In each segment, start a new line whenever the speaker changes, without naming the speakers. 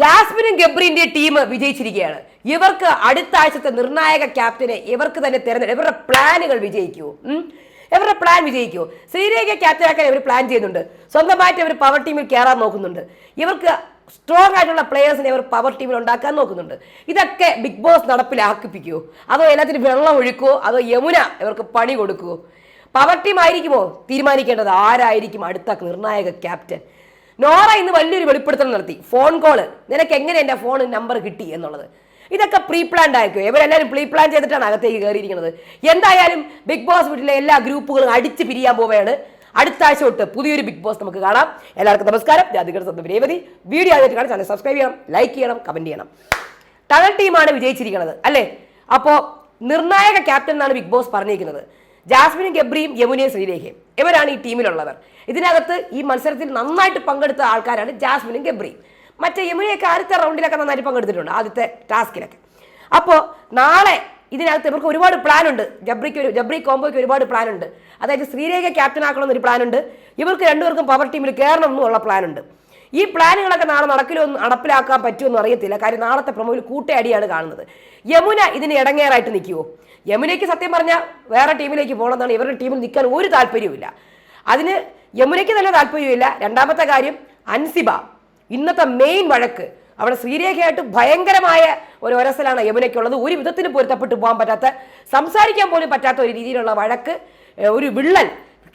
ജാസ്മിനും ഗബ്രീന്റെ ടീം വിജയിച്ചിരിക്കുകയാണ്. ഇവർക്ക് അടുത്ത ആഴ്ചത്തെ നിർണായക ക്യാപ്റ്റനെ ഇവർക്ക് തന്നെ തിരഞ്ഞെടുക്കും ഇവരുടെ പ്ലാനുകൾ വിജയിക്കൂ? ഇവരുടെ പ്ലാൻ വിജയിക്കൂ. ശ്രീരേഖ ക്യാപ്റ്റനാക്കാൻ ഇവർ പ്ലാൻ ചെയ്യുന്നുണ്ട്. സ്വന്തമായിട്ട് ഇവർ പവർ ടീമിൽ കയറാൻ നോക്കുന്നുണ്ട്. ഇവർക്ക് സ്ട്രോങ് ആയിട്ടുള്ള പ്ലെയേഴ്സിനെ ഇവർ പവർ ടീമിൽ ഉണ്ടാക്കാൻ നോക്കുന്നുണ്ട്. ഇതൊക്കെ ബിഗ് ബോസ് നടപ്പിലാക്കിപ്പിക്കുമോ അതോ എല്ലാത്തിനും വെള്ളം ഒഴുക്കുമോ അതോ യമുന ഇവർക്ക് പണി കൊടുക്കുമോ പവർ ടീം ആയിരിക്കുമോ? തീരുമാനിക്കേണ്ടത് ആരായിരിക്കും അടുത്ത നിർണായക ക്യാപ്റ്റൻ നോറ ഇന്ന് വലിയൊരു വെളിപ്പെടുത്തൽ നടത്തി. ഫോൺ കോൾ നിനക്ക് എങ്ങനെ എന്റെ ഫോൺ നമ്പർ കിട്ടി എന്നുള്ളത്. ഇതൊക്കെ പ്രീ പ്ലാൻഡ് ആയിരിക്കും. ഇവരെല്ലാവരും പ്രീ പ്ലാൻ ചെയ്തിട്ടാണ് അകത്തേക്ക് കയറിയിരിക്കുന്നത് എന്തായാലും ബിഗ് ബോസ് വീട്ടിലെ എല്ലാ ഗ്രൂപ്പുകളും അടിച്ച് പിരിയാൻ പോവുകയാണ്. അടുത്ത ആഴ്ച തൊട്ട് പുതിയൊരു ബിഗ് ബോസ് നമുക്ക് കാണാം. എല്ലാവർക്കും നമസ്കാരം. അധികൃത സ്വന്തം രേവതി. വീഡിയോ ആയിട്ട് കാണാൻ ചാനൽ സബ്സ്ക്രൈബ് ചെയ്യണം ലൈക്ക് ചെയ്യണം കമന്റ് ചെയ്യണം. ടണൽ ടീമാണ് വിജയിച്ചിരിക്കുന്നത് അല്ലേ? അപ്പോൾ നിർണായക ക്യാപ്റ്റൻ എന്നാണ് ബിഗ് ബോസ് പറഞ്ഞിരിക്കുന്നത്. ജാസ്മിനും ഗബ്രിയും യമുനയും ശ്രീരേഖയും. ഇവരാണ് ഈ ടീമിലുള്ളവർ. ഇതിനകത്ത് ഈ മത്സരത്തിൽ നന്നായിട്ട് പങ്കെടുത്ത ആൾക്കാരാണ് ജാസ്മിനും ഗബ്രിയും. മറ്റേ യമുനയൊക്കെ ആദ്യത്തെ റൗണ്ടിലൊക്കെ നന്നായിട്ട് പങ്കെടുത്തിട്ടുണ്ട് ആദ്യത്തെ ടാസ്കിലൊക്കെ. അപ്പോൾ നാളെ ഇതിനകത്ത് ഇവർക്ക് ഒരുപാട് പ്ലാൻ ഉണ്ട് ജബ്രിക്ക് ഒരു ജബ്രി കോംബോയ്ക്ക് ഒരുപാട് പ്ലാൻ ഉണ്ട് അതായത് ശ്രീരേഖ ക്യാപ്റ്റൻ ആക്കണമെന്നൊരു പ്ലാൻ ഉണ്ട് ഇവർക്ക് രണ്ടുപേർക്കും പവർ ടീമിൽ കയറണം എന്നുള്ള പ്ലാൻ ഉണ്ട് ഈ പ്ലാനുകളൊക്കെ നാളെ നടക്കിലോ നടപ്പിലാക്കാൻ പറ്റുമെന്ന് അറിയത്തില്ല. കാര്യം നാളത്തെ പ്രമുഖ കൂട്ടയടിയാണ് കാണുന്നത്. യമുന ഇതിന് ഇടങ്ങേറായിട്ട് നിൽക്കുമോ യമുനയ്ക്ക് സത്യം പറഞ്ഞാൽ വേറെ ടീമിലേക്ക് പോകണമെന്നാണ് ഇവരുടെ ടീമിൽ നിൽക്കാൻ ഒരു താല്പര്യവുമില്ല. അതിന് യമുനയ്ക്ക് തന്നെ താല്പര്യമില്ല രണ്ടാമത്തെ കാര്യം അൻസിബ ഇന്നത്തെ മെയിൻ വഴക്ക്. അവിടെ ശ്രീരേഖയായിട്ട് ഭയങ്കരമായ ഒരു ഒരസലാണ് യമുനയ്ക്കുള്ളത്. ഒരു വിധത്തിന് പൊരുത്തപ്പെട്ടു പോകാൻ പറ്റാത്ത സംസാരിക്കാൻ പോലും പറ്റാത്ത ഒരു രീതിയിലുള്ള വഴക്ക് ഒരു വിള്ളൽ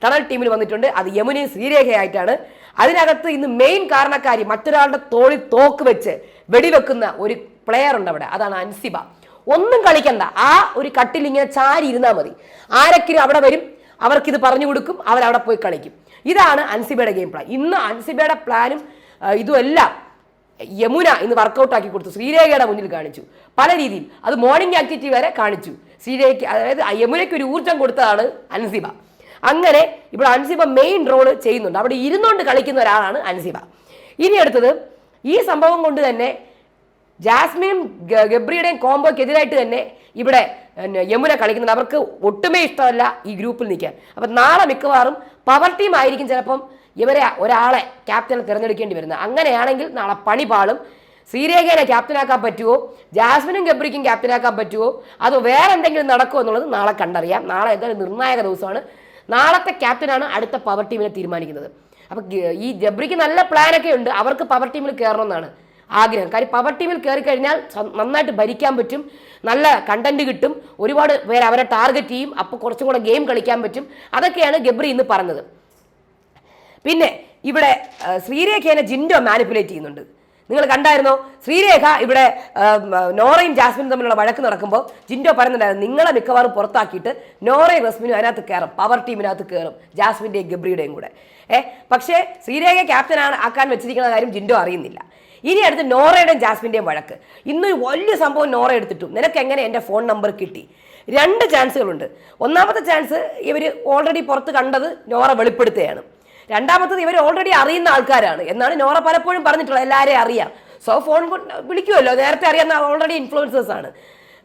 ടണൽ ടീമിൽ വന്നിട്ടുണ്ട്. അത് യമുനയും ശ്രീരേഖയായിട്ടാണ് അതിനകത്ത് ഇന്ന് മെയിൻ കാരണക്കാരി മറ്റൊരാളുടെ തോളിൽ തോക്ക് വെച്ച് വെടിവെക്കുന്ന ഒരു പ്ലെയർ ഉണ്ട് അവിടെ. അതാണ് അൻസിബ. ഒന്നും കളിക്കണ്ട. ആ ഒരു കട്ടിൽ ഇങ്ങനെ ചാരി ഇരുന്നാൽ മതി. ആരൊക്കെ അവിടെ വരും. അവർക്കിത് പറഞ്ഞു കൊടുക്കും. അവരവിടെ പോയി കളിക്കും. ഇതാണ് അൻസിബയുടെ ഗെയിം പ്ലാൻ ഇന്ന് അൻസിബയുടെ പ്ലാനും ഇതുമെല്ലാം യമുന ഇന്ന് വർക്കൗട്ട് ആക്കി കൊടുത്തു. ശ്രീരേഖയുടെ മുന്നിൽ കാണിച്ചു. പല രീതിയിൽ. അത് മോർണിംഗ് ആക്ടിവിറ്റി വരെ കാണിച്ചു. ശ്രീരേഖ അതായത് യമുനയ്ക്ക് ഒരു ഊർജം കൊടുത്തതാണ് അൻസിബ. അങ്ങനെ ഇവിടെ അൻസിബ മെയിൻ റോൾ ചെയ്യുന്നുണ്ട്. അവിടെ ഇരുന്നുകൊണ്ട് കളിക്കുന്ന ഒരാളാണ് അൻസിബ. ഇനി അടുത്തത് ഈ സംഭവം കൊണ്ട് തന്നെ ജാസ്മിനും ഗ- ഗബ്രിയുടെയും കോംബോക്കെതിരായിട്ട് തന്നെ ഇവിടെ യമുന കളിക്കുന്നുണ്ട്. അവർക്ക് ഒട്ടുമേ ഇഷ്ടമല്ല ഈ ഗ്രൂപ്പിൽ നിൽക്കാൻ. അപ്പം നാളെ മിക്കവാറും പവർ ടീം ആയിരിക്കും ചിലപ്പം ഇവരെ ഒരാളെ ക്യാപ്റ്റനെ തിരഞ്ഞെടുക്കേണ്ടി വരുന്നത്. അങ്ങനെയാണെങ്കിൽ നാളെ പണി പാളും. ശ്രീരേഖനെ ക്യാപ്റ്റനാക്കാൻ പറ്റുമോ ജാസ്മിനും ഗബ്രിക്കും ക്യാപ്റ്റനാക്കാൻ പറ്റുമോ അതോ വേറെ എന്തെങ്കിലും നടക്കുമോ എന്നുള്ളത് നാളെ കണ്ടറിയാം. നാളെ എന്തായാലും നിർണായക ദിവസമാണ്. നാളത്തെ ക്യാപ്റ്റനാണ് അടുത്ത പവർ ടീമിനെ തീരുമാനിക്കുന്നത്. അപ്പം ഈ ജബ്രിക്ക് നല്ല പ്ലാനൊക്കെ ഉണ്ട്. അവർക്ക് പവർ ടീമിൽ കയറണമെന്നാണ് ആഗ്രഹം. കാര്യം പവർ ടീമിൽ കയറി കഴിഞ്ഞാൽ നന്നായിട്ട് ഭരിക്കാൻ പറ്റും. നല്ല കണ്ടന്റ് കിട്ടും. ഒരുപാട് പേര് അവരെ ടാർഗറ്റ് ചെയ്യും. അപ്പോൾ കുറച്ചും കൂടെ ഗെയിം കളിക്കാൻ പറ്റും. അതൊക്കെയാണ് ഗബ്രി ഇന്ന് പറഞ്ഞത്. പിന്നെ ഇവിടെ ശ്രീരേഖേനെ ജിൻഡോ മാനിപ്പുലേറ്റ് ചെയ്യുന്നുണ്ട്. നിങ്ങൾ കണ്ടായിരുന്നോ? ശ്രീരേഖ ഇവിടെ നോറയും ജാസ്മിനും തമ്മിലുള്ള വഴക്ക് നടക്കുമ്പോൾ ജിൻഡോ പറയുന്നുണ്ടായിരുന്നു നിങ്ങളെ മിക്കവാറും പുറത്താക്കിയിട്ട് നോറയും റസ്മിനും അതിനകത്ത് കയറും പവർ ടീമിനകത്ത് കയറും ജാസ്മിന്റെയും ഗബ്രിയുടെയും കൂടെ. ഏ പക്ഷേ ശ്രീരേഖ ക്യാപ്റ്റനാണ് ആക്കാൻ വെച്ചിരിക്കുന്ന കാര്യം ജിൻഡോ അറിയുന്നില്ല. ഇനി അടുത്ത് നോറയുടെയും ജാസ്മിന്റെയും വഴക്ക്. ഇന്നൊരു വലിയ സംഭവം നോറ എടുത്തിട്ടു. നിനക്ക് എങ്ങനെ എന്റെ ഫോൺ നമ്പർ കിട്ടി? രണ്ട് ചാൻസുകളുണ്ട് ഒന്നാമത്തെ ചാൻസ് ഇവർ ഓൾറെഡി പുറത്ത് കണ്ടത് നോറ വെളിപ്പെടുത്തുകയാണ്. രണ്ടാമത്തത് ഇവർ ഓൾറെഡി അറിയുന്ന ആൾക്കാരാണ്. എന്നാണ് നോറ പലപ്പോഴും പറഞ്ഞിട്ടുള്ളത്. എല്ലാവരെയും അറിയാം. സോ ഫോൺ വിളിക്കുമല്ലോ നേരത്തെ അറിയാവുന്ന ഓൾറെഡി ഇൻഫ്ലുവൻസേഴ്സ് ആണ്.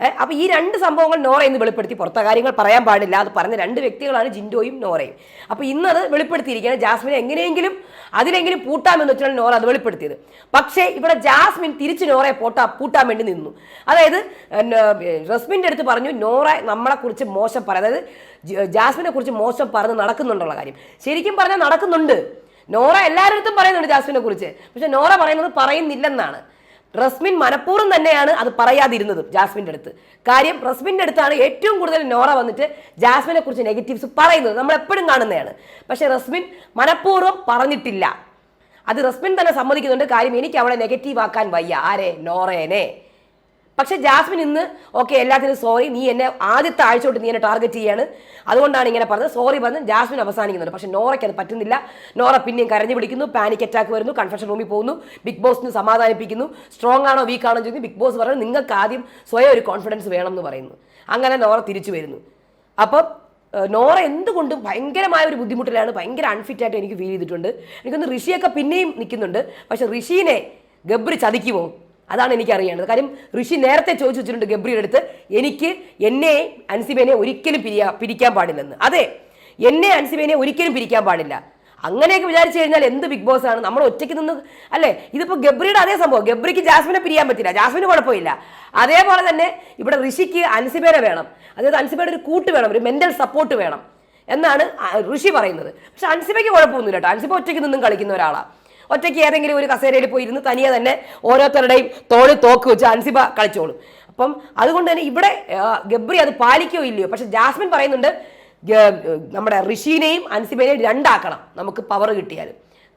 ഏഹ് അപ്പൊ ഈ രണ്ട് സംഭവങ്ങൾ നോറ ഇന്ന് വെളിപ്പെടുത്തി. പുറത്തെ കാര്യങ്ങൾ പറയാൻ പാടില്ല. അത് പറഞ്ഞ രണ്ട് വ്യക്തികളാണ് ജിൻഡോയും നോറയും. അപ്പോൾ ഇന്നത് വെളിപ്പെടുത്തിയിരിക്കുകയാണ്. ജാസ്മിൻ എങ്ങനെയെങ്കിലും അതിലെങ്കിലും പൂട്ടാമെന്ന് വെച്ചാൽ നോറ അത് വെളിപ്പെടുത്തിയത്. പക്ഷേ ഇവിടെ ജാസ്മിൻ തിരിച്ച് നോറയെ പോട്ടാ പൂട്ടാൻ വേണ്ടി നിന്നു. അതായത് റസ്മിന്റെ അടുത്ത് പറഞ്ഞു നോറ നമ്മളെക്കുറിച്ച് മോശം പറ അതായത് ജാസ്മിനെ കുറിച്ച് മോശം പറഞ്ഞ് നടക്കുന്നുണ്ടുള്ള കാര്യം. ശരിക്കും പറഞ്ഞാൽ നടക്കുന്നുണ്ട്. നോറ എല്ലാവരുടെ അടുത്തും പറയുന്നുണ്ട് ജാസ്മിനെ കുറിച്ച്. പക്ഷെ നോറ പറയുന്നത് പറയുന്നില്ലെന്നാണ്. റസ്മിൻ മനഃപൂർവം തന്നെയാണ് അത് പറയാതിരുന്നത് ജാസ്മിന്റെ അടുത്ത്. കാര്യം റസ്മിന്റെ അടുത്താണ് ഏറ്റവും കൂടുതൽ നോറ വന്നിട്ട് ജാസ്മിനെ കുറിച്ച് നെഗറ്റീവ്സ് പറയുന്നത്. നമ്മൾ എപ്പോഴും കാണുന്നതാണ്. പക്ഷേ റസ്മിൻ മനഃപൂർവം പറഞ്ഞിട്ടില്ല. അത് റസ്മിൻ തന്നെ സമ്മതിക്കുന്നുണ്ട്. കാര്യം എനിക്ക് അവളെ നെഗറ്റീവ് ആക്കാൻ വയ്യ. ആരെ? നോറേനെ. പക്ഷെ ജാസ്മിൻ ഇന്ന് ഓക്കെ എല്ലാത്തിനും സോറി നീ എന്നെ ആദ്യത്തെ ആഴ്ച തൊട്ട് നീ എന്നെ ടാർഗറ്റ് ചെയ്യാണ്. അതുകൊണ്ടാണ് ഇങ്ങനെ പറഞ്ഞത്. സോറി പറഞ്ഞ് ജാസ്മിൻ അവസാനിക്കുന്നുണ്ട്. പക്ഷെ നോറയ്ക്ക് അത് പറ്റുന്നില്ല. നോറ പിന്നെയും കരഞ്ഞു പിടിക്കുന്നു പാനിക് അറ്റാക്ക് വരുന്നു കൺഫെഷൻ റൂമിൽ പോകുന്നു ബിഗ് ബോസിന് സമാധാനിപ്പിക്കുന്നു. സ്ട്രോങ് ആണോ വീക്ക് ആണോ ചോദിക്കുന്നു. ബിഗ് ബോസ് പറഞ്ഞു നിങ്ങൾക്ക് ആദ്യം സ്വയം ഒരു കോൺഫിഡൻസ് വേണം എന്ന് പറയുന്നു. അങ്ങനെ നോറ തിരിച്ചു വരുന്നു. അപ്പം നോറ എന്തുകൊണ്ടും ഭയങ്കരമായ ഒരു ബുദ്ധിമുട്ടിലാണ് ഭയങ്കര അൺഫിറ്റ് ആയിട്ട് എനിക്ക് ഫീൽ ചെയ്തിട്ടുണ്ട്. എനിക്കൊന്ന് ഋഷിയൊക്കെ പിന്നെയും നിൽക്കുന്നുണ്ട്. പക്ഷെ ഋഷീനെ ഗബ്രി ചതിക്കുമോ? അതാണ് എനിക്ക് അറിയേണ്ടത് കാര്യം ഋഷി നേരത്തെ ചോദിച്ചു വെച്ചിട്ടുണ്ട് ഗബ്രിയുടെ അടുത്ത് എനിക്ക് എന്നെ അൻസിബേനെ ഒരിക്കലും പിരിയാ പിരിക്കാൻ പാടില്ലെന്ന്. അതെ എന്നെ അൻസിബേനെ ഒരിക്കലും പിരിക്കാൻ പാടില്ല. അങ്ങനെയൊക്കെ വിചാരിച്ചു കഴിഞ്ഞാൽ എന്ത് ബിഗ് ബോസ് ആണ്? നമ്മൾ ഒറ്റയ്ക്ക് നിന്ന് അല്ലേ? ഇതിപ്പോ ഗബ്രിയുടെ അതേ സംഭവം. ഗബ്രിക്ക് ജാസ്മിനെ പിരിയാൻ പറ്റില്ല. ജാസ്മിന് കുഴപ്പമില്ല. അതേപോലെ തന്നെ ഇവിടെ ഋഷിക്ക് അൻസിബേനെ വേണം. അതായത് അൻസിബയുടെ ഒരു കൂട്ട് വേണം ഒരു മെന്റൽ സപ്പോർട്ട് വേണം എന്നാണ് ഋഷി പറയുന്നത്. പക്ഷെ അൻസിബയ്ക്ക് കുഴപ്പമൊന്നുമില്ല കേട്ടോ. അൻസിബ ഒറ്റയ്ക്ക് നിന്നും കളിക്കുന്ന ഒരാളാണ് ഒറ്റയ്ക്ക് ഏതെങ്കിലും ഒരു കസേരയിൽ പോയി ഇരുന്ന് തനിയെ തന്നെ ഓരോരുത്തരുടെയും തോളിൽ തോക്ക് വെച്ച് അൻസിബ കളിച്ചോളും. അപ്പം അതുകൊണ്ട് തന്നെ ഇവിടെ ഗബ്രി അത് പാലിക്കോ ഇല്ലയോ? പക്ഷെ ജാസ്മിൻ പറയുന്നുണ്ട് നമ്മുടെ ഋഷീനെയും അൻസിബേനെയും രണ്ടാക്കണം നമുക്ക് പവർ കിട്ടിയാൽ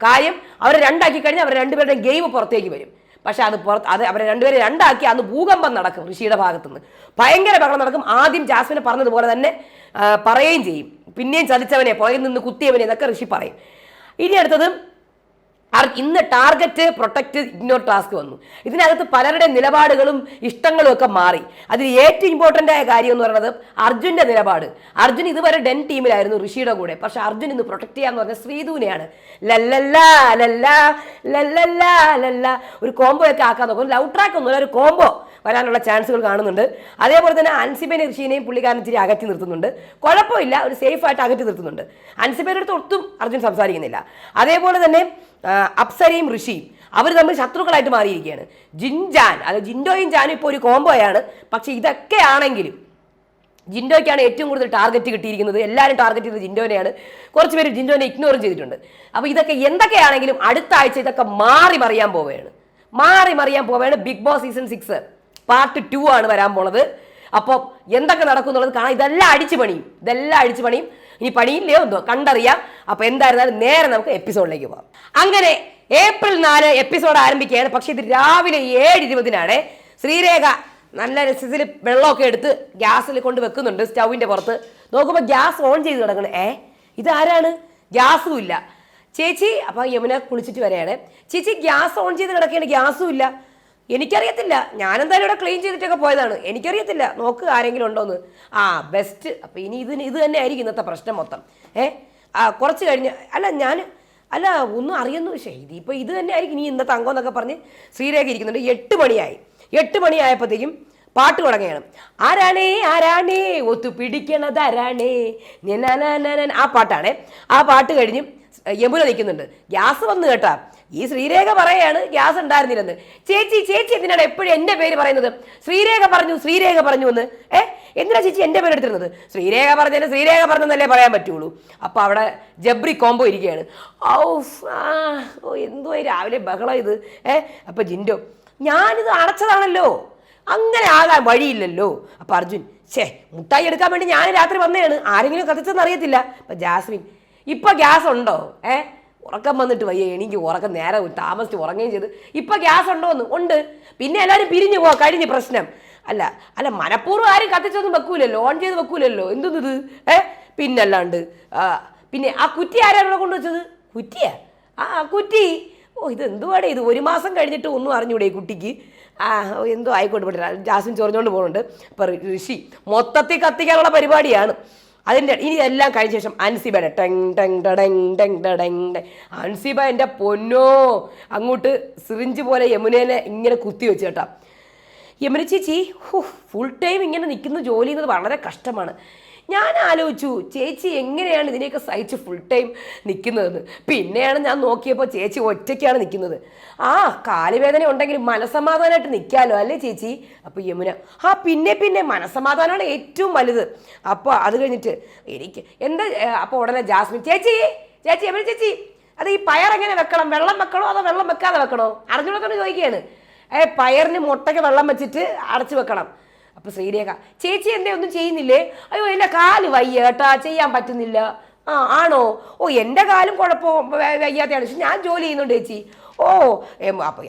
കാര്യം അവരെ രണ്ടാക്കി കഴിഞ്ഞാൽ അവരെ രണ്ടുപേരുടെയും ഗെയിം പുറത്തേക്ക് വരും. പക്ഷെ അത് പുറത്ത് അത് അവരെ രണ്ടുപേരെ രണ്ടാക്കി അന്ന് ഭൂകമ്പം നടക്കും ഋഷിയുടെ ഭാഗത്തുനിന്ന്. ഭയങ്കര ബഹളം നടക്കും. ആദ്യം ജാസ്മിനെ പറഞ്ഞതുപോലെ തന്നെ പറയുകയും ചെയ്യും. പിന്നെയും ചതിച്ചവനെ പുറകിൽ നിന്ന് കുത്തിയവനെ എന്നൊക്കെ ഋഷി പറയും. ഇനി അടുത്തത് ഇന്ന് ടാർഗറ്റ് പ്രൊട്ടക്റ്റ് ഇഗ്നോർ ടാസ്ക് വന്നു ഇതിനകത്ത് പലരുടെ നിലപാടുകളും ഇഷ്ടങ്ങളും ഒക്കെ മാറി അതിൽ ഏറ്റവും ഇമ്പോർട്ടന്റ് ആയ കാര്യം എന്ന് പറയുന്നത് അർജുന്റെ നിലപാട് അർജുൻ ഇതുവരെ ഡെൻ ടീമിലായിരുന്നു ഋഷിയുടെ കൂടെ പക്ഷെ അർജുൻ ഇന്ന് പ്രൊട്ടക്ട് ചെയ്യാന്ന് പറഞ്ഞ ശ്രീധുവിനെയാണ് ലല്ലല്ല ലല്ലാ ലല്ലല്ലാ ലല്ല ഒരു കോംബോ ഒക്കെ ആക്കാൻ നോക്കും ലവ് ട്രാക്ക് ഒന്നുമില്ല ഒരു കോംബോ വരാനുള്ള ചാൻസുകൾ കാണുന്നുണ്ട്. അതേപോലെ തന്നെ അൻസിബേനെ ഋഷിയെയും പുള്ളിക്കാരൻ ഇച്ചിരി അകറ്റി നിർത്തുന്നുണ്ട്. കുഴപ്പമില്ല ഒരു സേഫ് ആയിട്ട് അകറ്റി നിർത്തുന്നുണ്ട്. അൻസിബേന്റെ അടുത്ത് ഒട്ടും അർജുൻ സംസാരിക്കുന്നില്ല. അതേപോലെ തന്നെ അപ്സരയും ഋഷിയും അവർ തമ്മിൽ ശത്രുക്കളായിട്ട് മാറിയിരിക്കുകയാണ്. ജിൻജാൻ അത് ജിൻഡോയും ജാനും ഇപ്പോൾ ഒരു കോംബോയാണ് പക്ഷെ ഇതൊക്കെ ആണെങ്കിലും ജിൻഡോയ്ക്കാണ് ഏറ്റവും കൂടുതൽ ടാർഗറ്റ് കിട്ടിയിരിക്കുന്നത്. എല്ലാവരും ടാർഗറ്റ് ചെയ്തത് ജിൻഡോനെയാണ്. കുറച്ച് പേര് ജിൻഡോനെ ഇഗ്നോറും ചെയ്തിട്ടുണ്ട്. അപ്പോൾ ഇതൊക്കെ എന്തൊക്കെയാണെങ്കിലും അടുത്ത ആഴ്ച ഇതൊക്കെ മാറി മറിയാൻ പോവുകയാണ്. മാറി മറിയാൻ പോവുകയാണ് Bigg Boss season six part two ആണ് വരാൻ പോണത്. അപ്പോൾ എന്തൊക്കെ നടക്കും എന്നുള്ളത് കാണാം. ഇതെല്ലാം അടിച്ചു പണിയും. ഇതെല്ലാം അടിച്ചു പണിയും. ഇനി പണിയില്ലയോ എന്തോ കണ്ടറിയാം. അപ്പോൾ എന്തായിരുന്നാലും നേരെ നമുക്ക് എപ്പിസോഡിലേക്ക് പോകാം അങ്ങനെ ഏപ്രിൽ നാല് എപ്പിസോഡ് ആരംഭിക്കുകയാണ്. പക്ഷേ ഇത് രാവിലെ ഏഴ് ഇരുപതിനാണ്. ശ്രീരേഖ നല്ല രസത്തിൽ വെള്ളമൊക്കെ എടുത്ത് ഗ്യാസിൽ കൊണ്ട് വെക്കുന്നുണ്ട് സ്റ്റൗവിന്റെ പുറത്ത്. നോക്കുമ്പോൾ ഗ്യാസ് ഓൺ ചെയ്ത് കിടക്കണം. ഏ ഇതാരാണ് ഗ്യാസും ഇല്ല. ചേച്ചി അപ്പോൾ യമുന കുളിച്ചിട്ട് വരെയാണ് ചേച്ചി ഗ്യാസ് ഓൺ ചെയ്ത് കിടക്കുകയാണ്. ഗ്യാസും ഇല്ല. എനിക്കറിയത്തില്ല. ഞാനെന്തായാലും ഇവിടെ ക്ലീൻ ചെയ്തിട്ടൊക്കെ പോയതാണ്. എനിക്കറിയത്തില്ല. നോക്ക് ആരെങ്കിലും ഉണ്ടോന്ന്. ആ ബെസ്റ്റ് അപ്പോൾ ഇനി ഇതിന് ഇത് തന്നെ ആയിരിക്കും ഇന്നത്തെ പ്രശ്നം മൊത്തം. ഏ? ആ കുറച്ച് കഴിഞ്ഞ് അല്ല ഞാൻ അല്ല ഒന്നും അറിയുന്നു. പക്ഷേ ഇതിപ്പോൾ ഇത് തന്നെ ആയിരിക്കും ഇനി ഇന്നത്തെ അംഗം എന്നൊക്കെ പറഞ്ഞ് ശ്രീരേഖ ഇരിക്കുന്നുണ്ട്. എട്ട് മണിയായി. എട്ട് മണിയായപ്പോഴത്തേക്കും പാട്ട് തുടങ്ങുകയാണ്. ആരാണേ ആരാണേ? ഒത്തു പിടിക്കണത് ആരാണേ. ആ പാട്ടാണേ. ആ പാട്ട് കഴിഞ്ഞ് യമുന നിൽക്കുന്നുണ്ട്. ഗ്യാസ് വന്നു കേട്ടാ. ഈ ശ്രീരേഖ പറയാണ് ഗ്യാസ് ഉണ്ടായിരുന്നില്ലെന്ന്. ചേച്ചി ചേച്ചി എന്തിനാണ് എപ്പോഴും എന്റെ പേര് പറയുന്നത്? ശ്രീരേഖ പറഞ്ഞു ശ്രീരേഖ പറഞ്ഞു എന്ന്. ഏ? എന്തിനാ ചേച്ചി എന്റെ പേര് എടുത്തിരുന്നത് ശ്രീരേഖ പറഞ്ഞതിന് ശ്രീരേഖ പറഞ്ഞെന്നല്ലേ പറയാൻ പറ്റുള്ളൂ. അപ്പോൾ അവിടെ ജബ്രി കോംബോ ഇരിക്കുകയാണ്. ഔഫ് ആ ഓ എന്തോ രാവിലെ ബഹളം ഇത്? ഏ? അപ്പോൾ ജിൻഡോ ഞാനിത് അടച്ചതാണല്ലോ. അങ്ങനെ ആകാൻ വഴിയില്ലല്ലോ. അപ്പൊ അർജുൻ ഛേ മുട്ടായി എടുക്കാൻ വേണ്ടി ഞാൻ രാത്രി വന്നതാണ് ആരെങ്കിലും കത്തിച്ചെന്ന് അറിയത്തില്ല. അപ്പൊ ജാസ്മിൻ ഇപ്പൊ ഗ്യാസ് ഉണ്ടോ? ഏ? ഉറക്കം വന്നിട്ട് വയ്യ. എനിക്ക് ഉറക്കം നേരെ താമസിച്ച് ഉറങ്ങുകയും ചെയ്ത്. ഇപ്പം ഗ്യാസ് ഉണ്ടോ എന്ന്? ഉണ്ട്. പിന്നെ എല്ലാവരും പിരിഞ്ഞു പോവാ. കഴിഞ്ഞ പ്രശ്നം. അല്ല അല്ല മനഃപൂർവം ആരും കത്തിച്ചൊന്നും വെക്കൂലല്ലോ. ഓൺ ചെയ്ത് വെക്കൂലല്ലോ. എന്തൊന്നിത്? ഏ? പിന്നല്ലാണ്ട് പിന്നെ ആ കുറ്റി ആരാണ് കൊണ്ടുവച്ചത്? കുറ്റിയാ? ആ കുറ്റി. ഓ ഇത് എന്തുവാടേ ഇത്? ഒരു മാസം കഴിഞ്ഞിട്ട് ഒന്നും അറിഞ്ഞൂടെ ഈ കുട്ടിക്ക്? ആ എന്തോ ആയിക്കോട്ടെ ജാസ്മിൻ ചൊറിഞ്ഞുകൊണ്ട് പോകുന്നുണ്ട് ഇപ്പം ഋഷി മൊത്തത്തിൽ കത്തിക്കാനുള്ള പരിപാടിയാണ്. അതിന്റെ ഇനി എല്ലാം കഴിഞ്ഞ ശേഷം അൻസിബയുടെ ടെങ് ടെങ് ടടെങ് ടെങ് ടടെങ് ടെ. അൻസിബ എന്റെ പൊന്നോ. അങ്ങോട്ട് സിറിഞ്ച് പോലെ യമുനേനെ ഇങ്ങനെ കുത്തി വെച്ച് കേട്ടോ. യമുന ചേച്ചി ഫുൾ ടൈം ഇങ്ങനെ നിൽക്കുന്ന ജോലി എന്നത് വളരെ കഷ്ടമാണ്. ഞാൻ ആലോചിച്ചു ചേച്ചി എങ്ങനെയാണ് ഇതിനെയൊക്കെ സഹിച്ച് ഫുൾ ടൈം നിൽക്കുന്നതെന്ന് പിന്നെയാണ് ഞാൻ നോക്കിയപ്പോൾ ചേച്ചി ഒറ്റയ്ക്കാണ് നിൽക്കുന്നത് ആ കാലുവേദന ഉണ്ടെങ്കിൽ മനസമാധാനമായിട്ട് നിൽക്കാമല്ലോ അല്ലേ ചേച്ചി? അപ്പോൾ യമുന ആ പിന്നെ പിന്നെ മനസമാധാനമാണ് ഏറ്റവും വലുത്. അപ്പോൾ അത് കഴിഞ്ഞിട്ട് എനിക്ക് എന്താ അപ്പോൾ ഉടനെ ജാസ്മിൻ ചേച്ചി ചേച്ചി യമുന ചേച്ചി അത് ഈ പയർ എങ്ങനെ വെക്കണം? വെള്ളം വെക്കണോ അതോ വെള്ളം വെക്കാതെ വെക്കണോ? അറിഞ്ഞുകൊടുത്തോണ്ട് ചോദിക്കുകയാണ്. ഏ പയറിന് മുട്ടയ്ക്ക് വെള്ളം വെച്ചിട്ട് അടച്ചു വെക്കണം. അപ്പൊ ശ്രീരേഖ ചേച്ചി എന്തേ ഒന്നും ചെയ്യുന്നില്ലേ? അയ്യോ എന്റെ കാൽ വയ്യ കേട്ടാ ചെയ്യാൻ പറ്റുന്നില്ല. ആ ആണോ? ഓ എന്റെ കാലും കുഴപ്പം വയ്യാത്തയാണ് പക്ഷെ ഞാൻ ജോലി ചെയ്യുന്നുണ്ട് ചേച്ചി. ഓ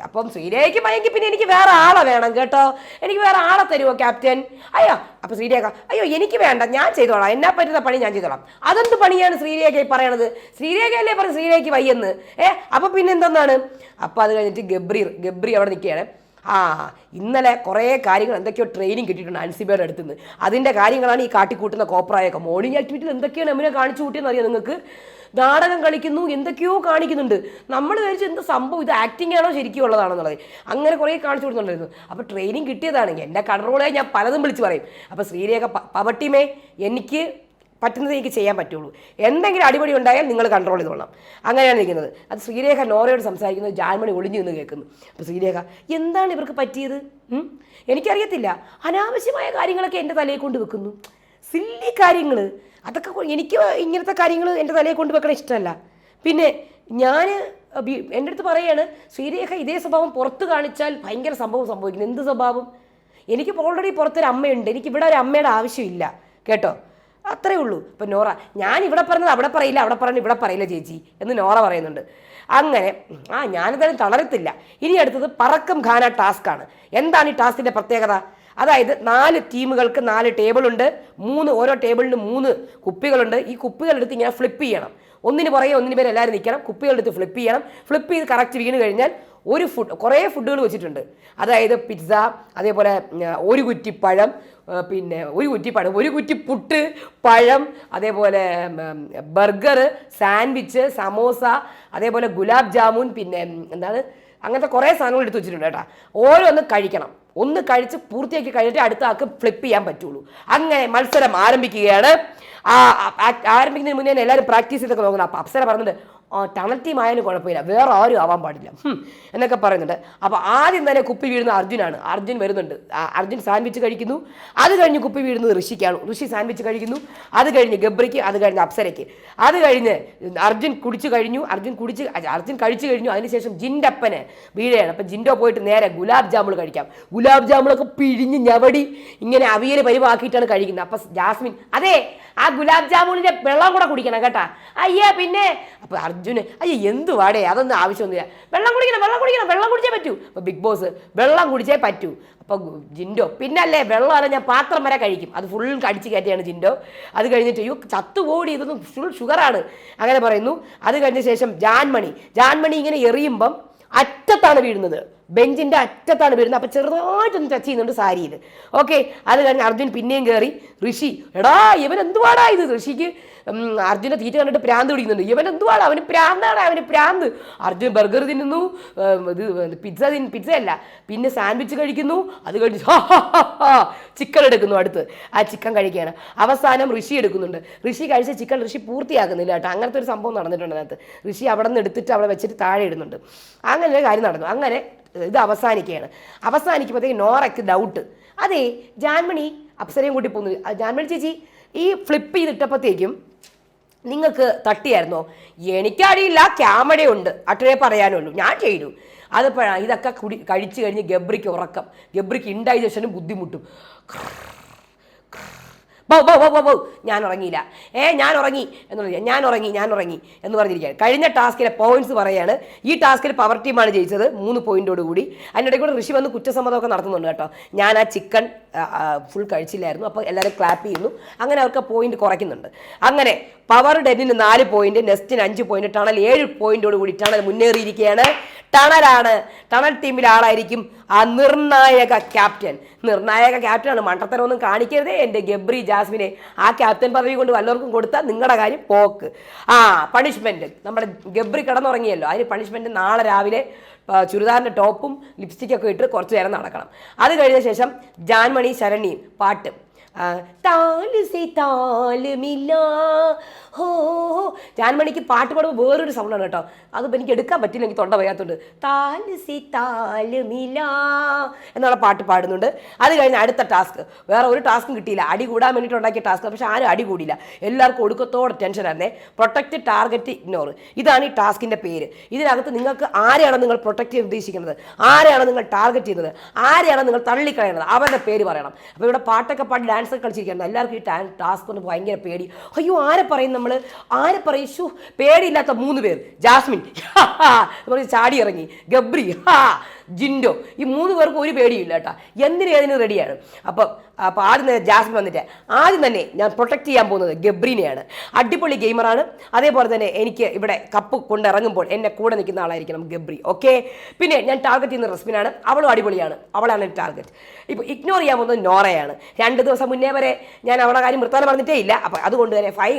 അപ്പൊ ശ്രീരേഖയ്ക്ക് ഭയങ്കി പിന്നെ എനിക്ക് വേറെ ആളെ വേണം കേട്ടോ. എനിക്ക് വേറെ ആളെ തരുമോ ക്യാപ്റ്റൻ? അയ്യോ അപ്പൊ ശ്രീരേഖ അയ്യോ എനിക്ക് വേണ്ട ഞാൻ ചെയ്തോളാം. എന്നാ പറ്റുന്ന പണി ഞാൻ ചെയ്തോളാം. അതെന്ത് പണിയാണ് ശ്രീരേഖ പറയണത്? ശ്രീരേഖയല്ലേ പറഞ്ഞു ശ്രീരേഖയ്ക്ക് വയ്യെന്ന്. ഏ അപ്പൊ പിന്നെ എന്തെന്നാണ്? അപ്പൊ അത് കഴിഞ്ഞിട്ട് ഗബ്രീർ ഗബ്രി അവിടെ നിൽക്കുകയാണ്. ആ ഇന്നലെ കുറേ കാര്യങ്ങൾ എന്തൊക്കെയോ ട്രെയിനിങ് കിട്ടിയിട്ടുണ്ട് അൻസിബയുടെ അടുത്ത് നിന്ന് അതിന്റെ കാര്യങ്ങളാണ് ഈ കാട്ടിക്കൂട്ടുന്ന കോപ്രായൊക്കെ. മോർണിംഗ് ആക്ടിവിറ്റിയിൽ എന്തൊക്കെയാണ് എമ്മിനെ കാണിച്ചു കൂട്ടിയെന്ന് അറിയാം നിങ്ങൾക്ക്? നാടകം കളിക്കുന്നു എന്തൊക്കെയോ കാണിക്കുന്നുണ്ട്. നമ്മൾ വിചാരിച്ചു എന്ത് സംഭവം? ഇത് ആക്ടിംഗ് ആണോ ശരിക്കും ഉള്ളതാണെന്നുള്ളത്. അങ്ങനെ കുറേ കാണിച്ചു കൊടുക്കുന്നുണ്ടായിരുന്നു അപ്പോൾ ട്രെയിനിങ് കിട്ടിയതാണെങ്കിൽ എന്റെ കൺട്രോളെ ഞാൻ പലതും വിളിച്ച് പറയും. അപ്പോൾ ശ്രീരേഖ പവട്ടിമേ എനിക്ക് പറ്റുന്നത് എനിക്ക് ചെയ്യാൻ പറ്റുള്ളൂ. എന്തെങ്കിലും അടിപൊളി ഉണ്ടായാൽ നിങ്ങൾ കൺട്രോൾ ചെയ്തോളാം. അങ്ങനെയാണ് നിൽക്കുന്നത് അത് ശ്രീരേഖ നോറയോട് സംസാരിക്കുന്നത് ജാൻമണി ഒളിഞ്ഞു നിന്ന് കേൾക്കുന്നു. അപ്പോൾ ശ്രീരേഖ എന്താണ് ഇവർക്ക് പറ്റിയത്? എനിക്കറിയത്തില്ല. അനാവശ്യമായ കാര്യങ്ങളൊക്കെ എന്റെ തലയിൽ കൊണ്ട് വെക്കുന്നു. സില്ലി കാര്യങ്ങൾ അതൊക്കെ എനിക്ക് ഇങ്ങനത്തെ കാര്യങ്ങൾ എന്റെ തലയിൽ കൊണ്ട് വെക്കണ ഇഷ്ടമല്ല. പിന്നെ ഞാൻ എന്റെ അടുത്ത് പറയാണ് ശ്രീരേഖ ഇതേ സ്വഭാവം പുറത്ത് കാണിച്ചാൽ ഭയങ്കര സംഭവം സംഭവിക്കുന്നു. എന്ത് സ്വഭാവം? എനിക്ക് ഓൾറെഡി പുറത്തൊരു അമ്മയുണ്ട്. എനിക്ക് ഇവിടെ ഒരു അമ്മയുടെ ആവശ്യമില്ല. കേട്ടോ? അത്രേ ഉള്ളൂ. ഇപ്പം നോറ ഞാൻ ഇവിടെ പറഞ്ഞത് അവിടെ പറയില്ല അവിടെ പറഞ്ഞ് ഇവിടെ പറയില്ല ചേച്ചി എന്ന് നോറ പറയുന്നുണ്ട്. അങ്ങനെ ആ ഞാനെന്തായാലും തളരത്തില്ല. ഇനി അടുത്തത് പറക്കും ഖാന ടാസ്ക് ആണ്. എന്താണ് ഈ ടാസ്കിന്റെ പ്രത്യേകത? അതായത് നാല് ടീമുകൾക്ക് നാല് ടേബിളുണ്ട് മൂന്ന് ഓരോ ടേബിളിന് മൂന്ന് കുപ്പികളുണ്ട്. ഈ കുപ്പികളെടുത്ത് ഇങ്ങനെ ഫ്ലിപ്പ് ചെയ്യണം. ഒന്നിന് പുറകെ ഒന്നിന് പേര് എല്ലാവരും നിൽക്കണം. കുപ്പികളെടുത്ത് ഫ്ലിപ്പ് ചെയ്യണം. ഫ്ലിപ്പ് ചെയ്ത് കറക്റ്റ് വീണ് കഴിഞ്ഞാൽ ഒരു ഫുഡ് കുറേ ഫുഡുകൾ വെച്ചിട്ടുണ്ട്. അതായത് പിസ്സ അതേപോലെ ഒരു കുറ്റി പഴം പിന്നെ ഒരു കുറ്റി പഴം ഒരു കുറ്റി പുട്ട് പഴം അതേപോലെ ബർഗർ സാൻഡ്വിച്ച് സമോസ അതേപോലെ ഗുലാബ് ജാമുൻ പിന്നെ എന്താണ് അങ്ങനത്തെ കുറേ സാധനങ്ങൾ എടുത്ത് വെച്ചിട്ടുണ്ട് കേട്ടോ. ഓരോന്ന് കഴിക്കണം. ഒന്ന് കഴിച്ച് പൂർത്തിയാക്കി കഴിഞ്ഞിട്ട് അടുത്ത ആൾക്ക് ഫ്ലിപ്പ് ചെയ്യാൻ പറ്റുള്ളൂ. അങ്ങനെ മത്സരം ആരംഭിക്കുകയാണ്. ആ ആരംഭിക്കുന്നതിന് മുന്നേ എല്ലാവരും പ്രാക്ടീസ് ചെയ്തൊക്കെ നോക്കണം. അപ്പം അപ്സര പറഞ്ഞിട്ട് ടണൽ ടീം ആയാലും കുഴപ്പമില്ല. വേറെ ആരും ആവാൻ പാടില്ല. എന്നൊക്കെ പറയുന്നുണ്ട്. അപ്പോൾ ആദ്യം തന്നെ കുപ്പി വീഴുന്ന അർജുനാണ്. അർജുൻ വരുന്നുണ്ട്. ആ, അർജുൻ സാൻഡ്വിച്ച് കഴിക്കുന്നു. അത് കഴിഞ്ഞ് കുപ്പി വീഴുന്നത് ഋഷിക്കാണ്. ഋഷി സാൻഡ്വിച്ച് കഴിക്കുന്നു. അത് കഴിഞ്ഞ് ഗബ്രിക്ക് അത് കഴിഞ്ഞ് അപ്സരയ്ക്ക്. അത് കഴിഞ്ഞ് അർജുൻ കുടിച്ചു കഴിഞ്ഞു. അർജുൻ കുടിച്ച് അർജുൻ കഴിച്ചു കഴിഞ്ഞു. അതിനുശേഷം ജിന്റെ വീഴയാണ്. അപ്പം ജിൻഡോ പോയിട്ട് നേരെ ഗുലാബ് ജാമുൾ കഴിക്കാം. ഗുലാബ് ജാമുളൊക്കെ പിഴിഞ്ഞ് ഞവടി ഇങ്ങനെ അവിയൽ പരിവാക്കിയിട്ടാണ് കഴിക്കുന്നത്. അപ്പം ജാസ്മിൻ അതെ ആ ഗുലാബ് ജാമുളിന്റെ വെള്ളം കൂടെ കുടിക്കണം കേട്ടാ. അയ്യേ പിന്നെ അപ്പൊ അർജുന്. അയ്യോ എന്ത് വാടേ അതൊന്നും ആവശ്യമൊന്നുമില്ല. വെള്ളം കുടിക്കണം വെള്ളം കുടിക്കണം വെള്ളം കുടിച്ചേ പറ്റൂ. അപ്പോൾ ബിഗ് ബോസ് വെള്ളം കുടിച്ചേ പറ്റൂ. അപ്പോൾ ജിൻഡോ പിന്നല്ലേ വെള്ളമാണ് ഞാൻ പാത്രം വരെ കഴിക്കും. അത് ഫുൾ കടിച്ച് കയറ്റിയാണ് ജിൻഡോ. അത് കഴിഞ്ഞിട്ട് അയ്യോ ചത്തുപോടി ഇതൊന്നും ഫുൾ ഷുഗറാണ് അങ്ങനെ പറയുന്നു. അത് കഴിഞ്ഞ ശേഷം ജാൻമണി. ജാൻമണി ഇങ്ങനെ എറിയുമ്പം അറ്റത്താണ് വീഴുന്നത്. ബെഞ്ചിന്റെ അറ്റത്താണ് വരുന്നത്. അപ്പൊ ചെറുതായിട്ടൊന്ന് ടച്ച് ചെയ്യുന്നുണ്ട് സാരിയിൽ ഓക്കെ അത് കഴിഞ്ഞ് അർജുൻ പിന്നെയും കയറി ഋഷി എടാ ഇവൻ എന്തുവാടാ ഇത്? ഋഷിക്ക് അർജുനെ തീറ്റ കണ്ടിട്ട് പ്രാന്ത് പിടിക്കുന്നുണ്ട്. ഇവൻ എന്തുവാടാ? അവന് പ്രാന്താണ് അവന് പ്രാന്ത്. അർജുൻ ബർഗർ തിന്നുന്നു. ഇത് പിസ്സ തിന് പിസ്സ അല്ല. പിന്നെ സാൻഡ്വിച്ച് കഴിക്കുന്നു. അത് കഴിഞ്ഞ് ചിക്കൻ എടുക്കുന്നു അടുത്ത്. ആ ചിക്കൻ കഴിക്കുകയാണ്. അവസാനം ഋഷി എടുക്കുന്നുണ്ട്. ഋഷി കഴിച്ച ചിക്കൻ ഋഷി പൂർത്തിയാക്കുന്നില്ല കേട്ടോ. അങ്ങനത്തെ ഒരു സംഭവം നടന്നിട്ടുണ്ട് അതിനകത്ത്. ഋഷി അവിടെ നിന്ന് എടുത്തിട്ട് അവിടെ വെച്ചിട്ട് താഴെ ഇടുന്നുണ്ട്. അങ്ങനെ കാര്യം നടന്നു. അങ്ങനെ ഇത് അവസാനിക്കുകയാണ്. അവസാനിക്കുമ്പോഴത്തേക്ക് നോറയ്ക്ക് ഡൗട്ട് അതെ ജാൻമണി അപ്സരയും കൂട്ടി പോകുന്നു ജാൻമണി ചേച്ചി ഈ ഫ്ലിപ്പ് ചെയ്തിട്ടപ്പോഴത്തേക്കും നിങ്ങൾക്ക് തട്ടിയായിരുന്നോ? എനിക്കറിയില്ല ക്യാമറയുണ്ട് അത്രേ പറയാനുള്ളൂ. ഞാൻ ചെയ്തു. അതിപ്പോഴാണ് ഇതൊക്കെ കുടി കഴിച്ചു കഴിഞ്ഞ് ഗബ്രിക്ക് ഉറക്കം. ഗബ്രിക്ക് ഇൻഡൈജഷനും ബുദ്ധിമുട്ടും. ഞാൻ ഉറങ്ങിയില്ല. ഏ ഞാൻ ഉറങ്ങി. എന്ന് പറഞ്ഞു ഞാൻ ഉറങ്ങി ഞാൻ ഉറങ്ങി. എന്ന് പറഞ്ഞിരിക്കുകയാണ്. കഴിഞ്ഞ ടാസ്കിലെ പോയിന്റ്സ് പറയുകയാണ്. ഈ ടാസ്കിൽ പവർ ടീമാണ് ജയിച്ചത്. മൂന്ന് പോയിന്റോട് കൂടി. അതിനിടയിൽ കൂടെ ഋഷി വന്ന് കുറ്റസമ്മതമൊക്കെ നടത്തുന്നുണ്ട് കേട്ടോ. ഞാൻ ആ ചിക്കൻ ഫുൾ കഴിച്ചില്ലായിരുന്നു. അപ്പോൾ എല്ലാവരും ക്ലാപ്പ് ചെയ്യുന്നു. അങ്ങനെ അവർക്ക് പോയിന്റ് കുറയ്ക്കുന്നുണ്ട്. അങ്ങനെ പവർ ഡെന്നിന് നാല് പോയിന്റ് നെസ്റ്റിന് അഞ്ച് പോയിന്റ് ടണൽ ഏഴ് പോയിന്റോട് കൂടി ടണൽ മുന്നേറിയിരിക്കുകയാണ്. ടണലാണ് ടണൽ ടീമിലെ ആളായിരിക്കും ആ നിർണായക ക്യാപ്റ്റൻ നിർണായക ക്യാപ്റ്റനാണ്. മണ്ടത്തരമൊന്നും കാണിക്കരുത്. എന്റെ ഗബ്രി ജാസ്മിനെ ആ ക്യാപ്റ്റൻ പദവി കൊണ്ട് വല്ലവർക്കും കൊടുത്താൽ നിങ്ങളുടെ കാര്യം പോക്ക്. ആ പണിഷ്മെന്റ് നമ്മുടെ ഗബ്രി കിടന്നുറങ്ങിയല്ലോ. അതിന് പണിഷ്മെന്റ് നാളെ രാവിലെ ചുരിദാറിന്റെ ടോപ്പും ലിപ്സ്റ്റിക്കൊക്കെ ഇട്ട് കുറച്ച് നേരം നടക്കണം. അത് കഴിഞ്ഞ ശേഷം ജാൻമണി ശരണിയും പാട്ട്. താൽ താലുമില്ല ഹോ. ജാൻമണിക്ക് പാട്ട് പാടുമ്പോൾ വേറൊരു സൗണ്ടാണ് കേട്ടോ. അതിപ്പോൾ എനിക്ക് എടുക്കാൻ പറ്റില്ല എനിക്ക് തൊണ്ട വയ്യാത്തുണ്ട്. താൽ സി താൽ മിലാ എന്നുള്ള പാട്ട് പാടുന്നുണ്ട്. അത് കഴിഞ്ഞ് അടുത്ത ടാസ്ക് വേറെ ഒരു ടാസ്കും കിട്ടിയില്ല. അടി കൂടാൻ വേണ്ടിയിട്ട് ഉണ്ടാക്കിയ ടാസ്ക് പക്ഷെ ആരും അടി കൂടിയില്ല. എല്ലാവർക്കും ഒടുക്കത്തോടെ ടെൻഷനായിരുന്നേ പ്രൊട്ടക്റ്റ് ടാർഗറ്റ് ഇഗ്നോർ ഇതാണ് ഈ ടാസ്കിന്റെ പേര്. ഇതിനകത്ത് നിങ്ങൾക്ക് ആരെയാണ് നിങ്ങൾ പ്രൊട്ടക്റ്റ് ചെയ്യാൻ ഉദ്ദേശിക്കുന്നത്? ആരെയാണ് നിങ്ങൾ ടാർഗറ്റ് ചെയ്യുന്നത്? ആരെയാണ് നിങ്ങൾ തള്ളിക്കളയുന്നത് അവരുടെ പേര് പറയണം. അപ്പോൾ ഇവിടെ പാട്ടൊക്കെ പാടി ഡാൻസൊക്കെ കളിച്ചിരിക്കുന്നത് എല്ലാവർക്കും ഈ ടാസ്ക് ഒന്ന് ഭയങ്കര പേടി. അയ്യോ ആരെ പറയും നമ്മൾ ആരെ പറയും? ഷു പേടിയില്ലാത്ത മൂന്ന് പേർ ജാസ്മിൻ. ചാടി ഇറങ്ങി ഗബ്രി. ഹാ ജിൻഡോ. ഈ മൂന്ന് പേർക്കും ഒരു പേടിയില്ല കേട്ടോ. എന്തിനും ഏതിനും റെഡിയാണ് അപ്പം അപ്പോൾ ആദ്യം തന്നെ ജാസ്മിൻ വന്നിട്ട് ആദ്യം തന്നെ ഞാൻ പ്രൊട്ടക്റ്റ് ചെയ്യാൻ പോകുന്നത് ഗബ്രീനെയാണ്. അടിപൊളി ഗെയിമറാണ് അതേപോലെ തന്നെ എനിക്ക് ഇവിടെ കപ്പ് കൊണ്ടിറങ്ങുമ്പോൾ എന്നെ കൂടെ നിൽക്കുന്ന ആളായിരിക്കണം ഗബ്രി ഓക്കെ പിന്നെ ഞാൻ ടാർഗറ്റ് ചെയ്യുന്ന റസ്മിനാണ്. അവളും അടിപൊളിയാണ്. അവളാണ് ടാർഗറ്റ് ഇപ്പോൾ ഇഗ്നോർ ചെയ്യാൻ പോകുന്നത് നോറയാണ്. രണ്ട് ദിവസം മുന്നേ വരെ ഞാൻ അവളെ കാര്യം വൃത്താനം പറഞ്ഞിട്ടേ ഇല്ല. അപ്പോൾ അതുകൊണ്ട് തന്നെ ഫൈ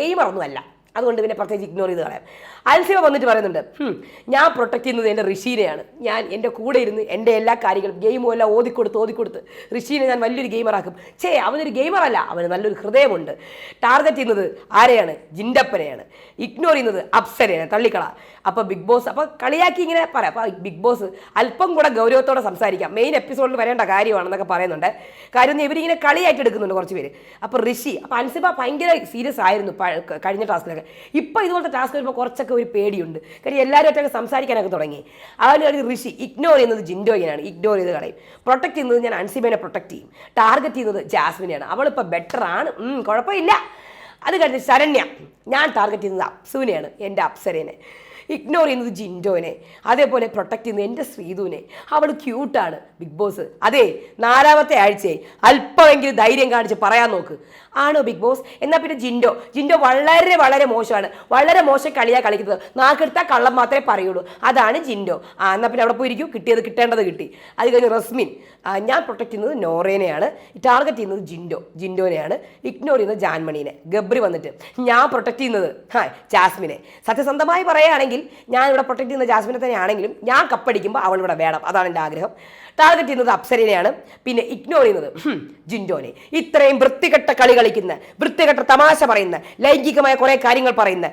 ഗെയിമറൊന്നുമല്ല അതുകൊണ്ട് പിന്നെ പ്രത്യേകിച്ച് ഇഗ്നോർ ചെയ്ത് കളയാം. അൽസിമ വന്നിട്ട് പറയുന്നുണ്ട് ഞാൻ പ്രൊട്ടക്ട് ചെയ്യുന്നത് എന്റെ ഋഷീനെയാണ്. ഞാൻ എന്റെ കൂടെ ഇരുന്ന് എന്റെ എല്ലാ കാര്യങ്ങളും ഗെയിമും എല്ലാം ഓതിക്കൊടുത്ത് ഓതിക്കൊടുത്ത് ഋഷീനെ ഞാൻ വലിയൊരു ഗെയിമറാക്കും ചേ അവനൊരു ഗെയിമറല്ല അവന് നല്ലൊരു ഹൃദയമുണ്ട്. ടാർഗറ്റ് ചെയ്യുന്നത് ആരെയാണ്? ജിൻഡപ്പനെയാണ്. ഇഗ്നോർ ചെയ്യുന്നത് അപ്സരയാണ് തള്ളിക്കള. അപ്പോൾ ബിഗ് ബോസ് അപ്പോൾ കളിയാക്കി ഇങ്ങനെ പറയാം. അപ്പോൾ ബിഗ് ബോസ് അല്പം കൂടെ ഗൗരവത്തോടെ സംസാരിക്കാം. മെയിൻ എപ്പിസോഡിൽ വരേണ്ട കാര്യമാണെന്നൊക്കെ പറയുന്നുണ്ട്. കാര്യം ഇവരിങ്ങനെ കളിയായിട്ട് എടുക്കുന്നുണ്ട് കുറച്ച് പേര്. അപ്പോൾ ഋഷി അപ്പോൾ അൻസിബ ഭയങ്കര സീരിയസ് ആയിരുന്നു കഴിഞ്ഞ ടാസ്കിലൊക്കെ ഇപ്പോൾ ഇതുപോലത്തെ ടാസ്ക് വരുമ്പോൾ കുറച്ചൊക്കെ ഒരു പേടിയുണ്ട്. കാര്യം എല്ലാവരുമായിട്ടൊക്കെ സംസാരിക്കാനൊക്കെ തുടങ്ങി. അതിന് ഒരു ഋഷി ഇഗ്നോർ ചെയ്യുന്നത് ജിൻഡോയിനാണ് ഇഗ്നോർ ചെയ്ത് കളയും. പ്രൊട്ടക്ട് ചെയ്യുന്നത് ഞാൻ അൻസിബേനെ പ്രൊട്ടക്ട് ചെയ്യും. ടാർഗറ്റ് ചെയ്യുന്നത് ജാസ്മിനെയാണ്. അവളിപ്പോൾ ബെറ്റർ ആണ്. കുഴപ്പമില്ല. അത് കഴിഞ്ഞ് ശരണ്യ. ഞാൻ ടാർഗറ്റ് ചെയ്യുന്നത് അപ്സുവിനെയാണ്. എന്റെ അപ്സരേനെ. ഇഗ്നോർ ചെയ്യുന്നത് ജിൻഡോനെ. അതേപോലെ പ്രൊട്ടക്ട് ചെയ്യുന്നത് എന്റെ ശ്രീതുവിനെ. അവൾ ക്യൂട്ടാണ് ബിഗ് ബോസ് അതെ നാലാമത്തെ ആഴ്ചയെ അല്പമെങ്കിലും ധൈര്യം കാണിച്ച് പറയാൻ നോക്ക്. ആണോ ബിഗ് ബോസ്? എന്നാൽ പിന്നെ ജിൻഡോ. ജിൻഡോ വളരെ വളരെ മോശമാണ്. വളരെ മോശം കളിയാണ് കളിക്കുന്നത്. നാക്കെടുത്താൽ കള്ളം മാത്രമേ പറയുള്ളൂ. അതാണ് ജിൻഡോ. ആ എന്നാൽ പിന്നെ അവിടെ പോയിരിക്കും. കിട്ടിയത് കിട്ടേണ്ടത് കിട്ടി. അത് കഴിഞ്ഞ് റസ്മിൻ. ഞാൻ പ്രൊട്ടക്ട് ചെയ്യുന്നത് നോറേനെയാണ്. ടാർഗറ്റ് ചെയ്യുന്നത് ജിൻഡോ. ജിൻഡോനെയാണ്. ഇഗ്നോർ ചെയ്യുന്നത് ജാൻമണീനെ. ഗബ്രി വന്നിട്ട്. ഞാൻ പ്രൊട്ടക്ട് ചെയ്യുന്നത് ഹാ ജാസ്മിനെ. സത്യസന്ധമായി പറയുകയാണെങ്കിൽ ഞാൻ ഇവിടെ പ്രൊട്ടക്ട് ചെയ്യുന്ന ജാസ്മിനെ തന്നെയാണെങ്കിലും ഞാൻ കപ്പടിക്കുമ്പോൾ അവൾ ഇവിടെ വേണം. അതാണ് എന്റെ ആഗ്രഹം. ടാർഗറ്റ് ചെയ്യുന്നത് അപ്സരനെയാണ്. പിന്നെ ഇഗ്നോർ ചെയ്യുന്നത് ജിൻഡോനെ. ഇത്രയും വൃത്തികെട്ട കളി കളിക്കുന്ന വൃത്തികെട്ട തമാശ പറയുന്ന ലൈംഗികമായ കുറേ കാര്യങ്ങൾ പറയുന്ന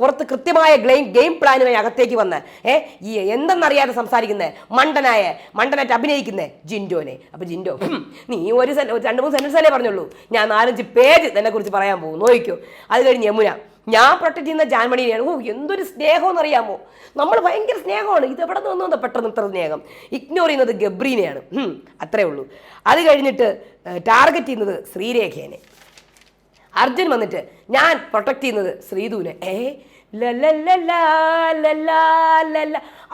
പുറത്ത് കൃത്യമായ ഗെയിം ഗെയിം പ്ലാനുമായി അകത്തേക്ക് വന്ന് ഏ ഈ എന്തെന്നറിയാതെ സംസാരിക്കുന്ന മണ്ടനായ മണ്ടനായിട്ട് അഭിനയിക്കുന്ന ജിൻഡോനെ. അപ്പൊ ജിൻഡോ നീ ഒരു രണ്ട് മൂന്ന് സെന്റൻസ് അല്ലേ പറഞ്ഞുള്ളൂ. ഞാൻ നാലഞ്ച് പേജ് തന്നെ കുറിച്ച് പറയാൻ പോകും നോക്കിക്കോ. അത് കഴിഞ്ഞ് യമുന ഞാൻ പ്രൊട്ടക്ട് ചെയ്യുന്ന ജാൻമണിയാണ് ഓ എന്തൊരു സ്നേഹമെന്ന് അറിയാമോ നമ്മൾ ഭയങ്കര സ്നേഹമാണ്. ഇത് എവിടെ നിന്ന് വന്നോ പെട്ടെന്ന് ഇത്ര സ്നേഹം. ഇഗ്നോർ ചെയ്യുന്നത് ഗബ്രീനെയാണ്. അത്രേ ഉള്ളൂ. അത് കഴിഞ്ഞിട്ട് ടാർഗറ്റ് ചെയ്യുന്നത് ശ്രീരേഖേനെ. അർജുൻ വന്നിട്ട് ഞാൻ പ്രൊട്ടക്ട് ചെയ്യുന്നത് ശ്രീധുവിനെ. ഏ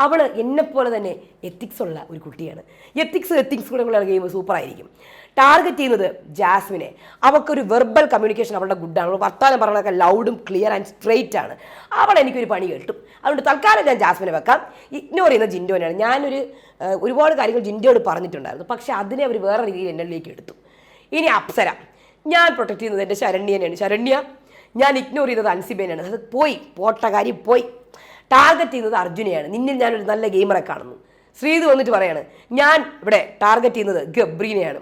അവൾ എന്നെ പോലെ തന്നെ എത്തിക്സ് ഉള്ള ഒരു കുട്ടിയാണ്. എത്തിക്സ് എത്തിക്സ് കൂടെ ഉള്ള ഗെയിം സൂപ്പറായിരിക്കും ടാർഗറ്റ് ചെയ്യുന്നത് ജാസ്മിനെ. അവൾക്കൊരു വെർബൽ കമ്മ്യൂണിക്കേഷൻ അവളുടെ ഗുഡാണ് അവൾ വർത്താനം പറയണതൊക്കെ ലൗഡും ക്ലിയർ ആൻഡ് സ്ട്രെയിറ്റ് ആണ്. അവൾ എനിക്കൊരു പണി കിട്ടും. അതുകൊണ്ട് തൽക്കാലം ഞാൻ ജാസ്മിനെ വെക്കാം. ഇഗ്നോർ ചെയ്യുന്ന ജിൻഡോനെയാണ്. ഞാനൊരു ഒരുപാട് കാര്യങ്ങൾ ജിൻഡോയോട് പറഞ്ഞിട്ടുണ്ടായിരുന്നു. പക്ഷെ അതിനെ അവർ വേറെ രീതിയിൽ എന്നിലേക്ക് എടുത്തു. ഇനി അപ്സര. ഞാൻ പ്രൊട്ടക്ട് ചെയ്യുന്നത് എന്റെ ശരണ്യനെയാണ് ശരണ്യ ഞാൻ ഇഗ്നോർ ചെയ്തത് അൻസിബേനാണ്. അത് പോയി പോട്ട കാര്യം പോയി. ടാർഗറ്റ് ചെയ്യുന്നത് അർജുനെയാണ്. നിന്നിൽ ഞാനൊരു നല്ല ഗെയിമറെ കാണുന്നു. ശ്രീത് വന്നിട്ട് പറയാണ് ഞാൻ ഇവിടെ ടാർഗറ്റ് ചെയ്യുന്നത് ഗബ്രീനെയാണ്.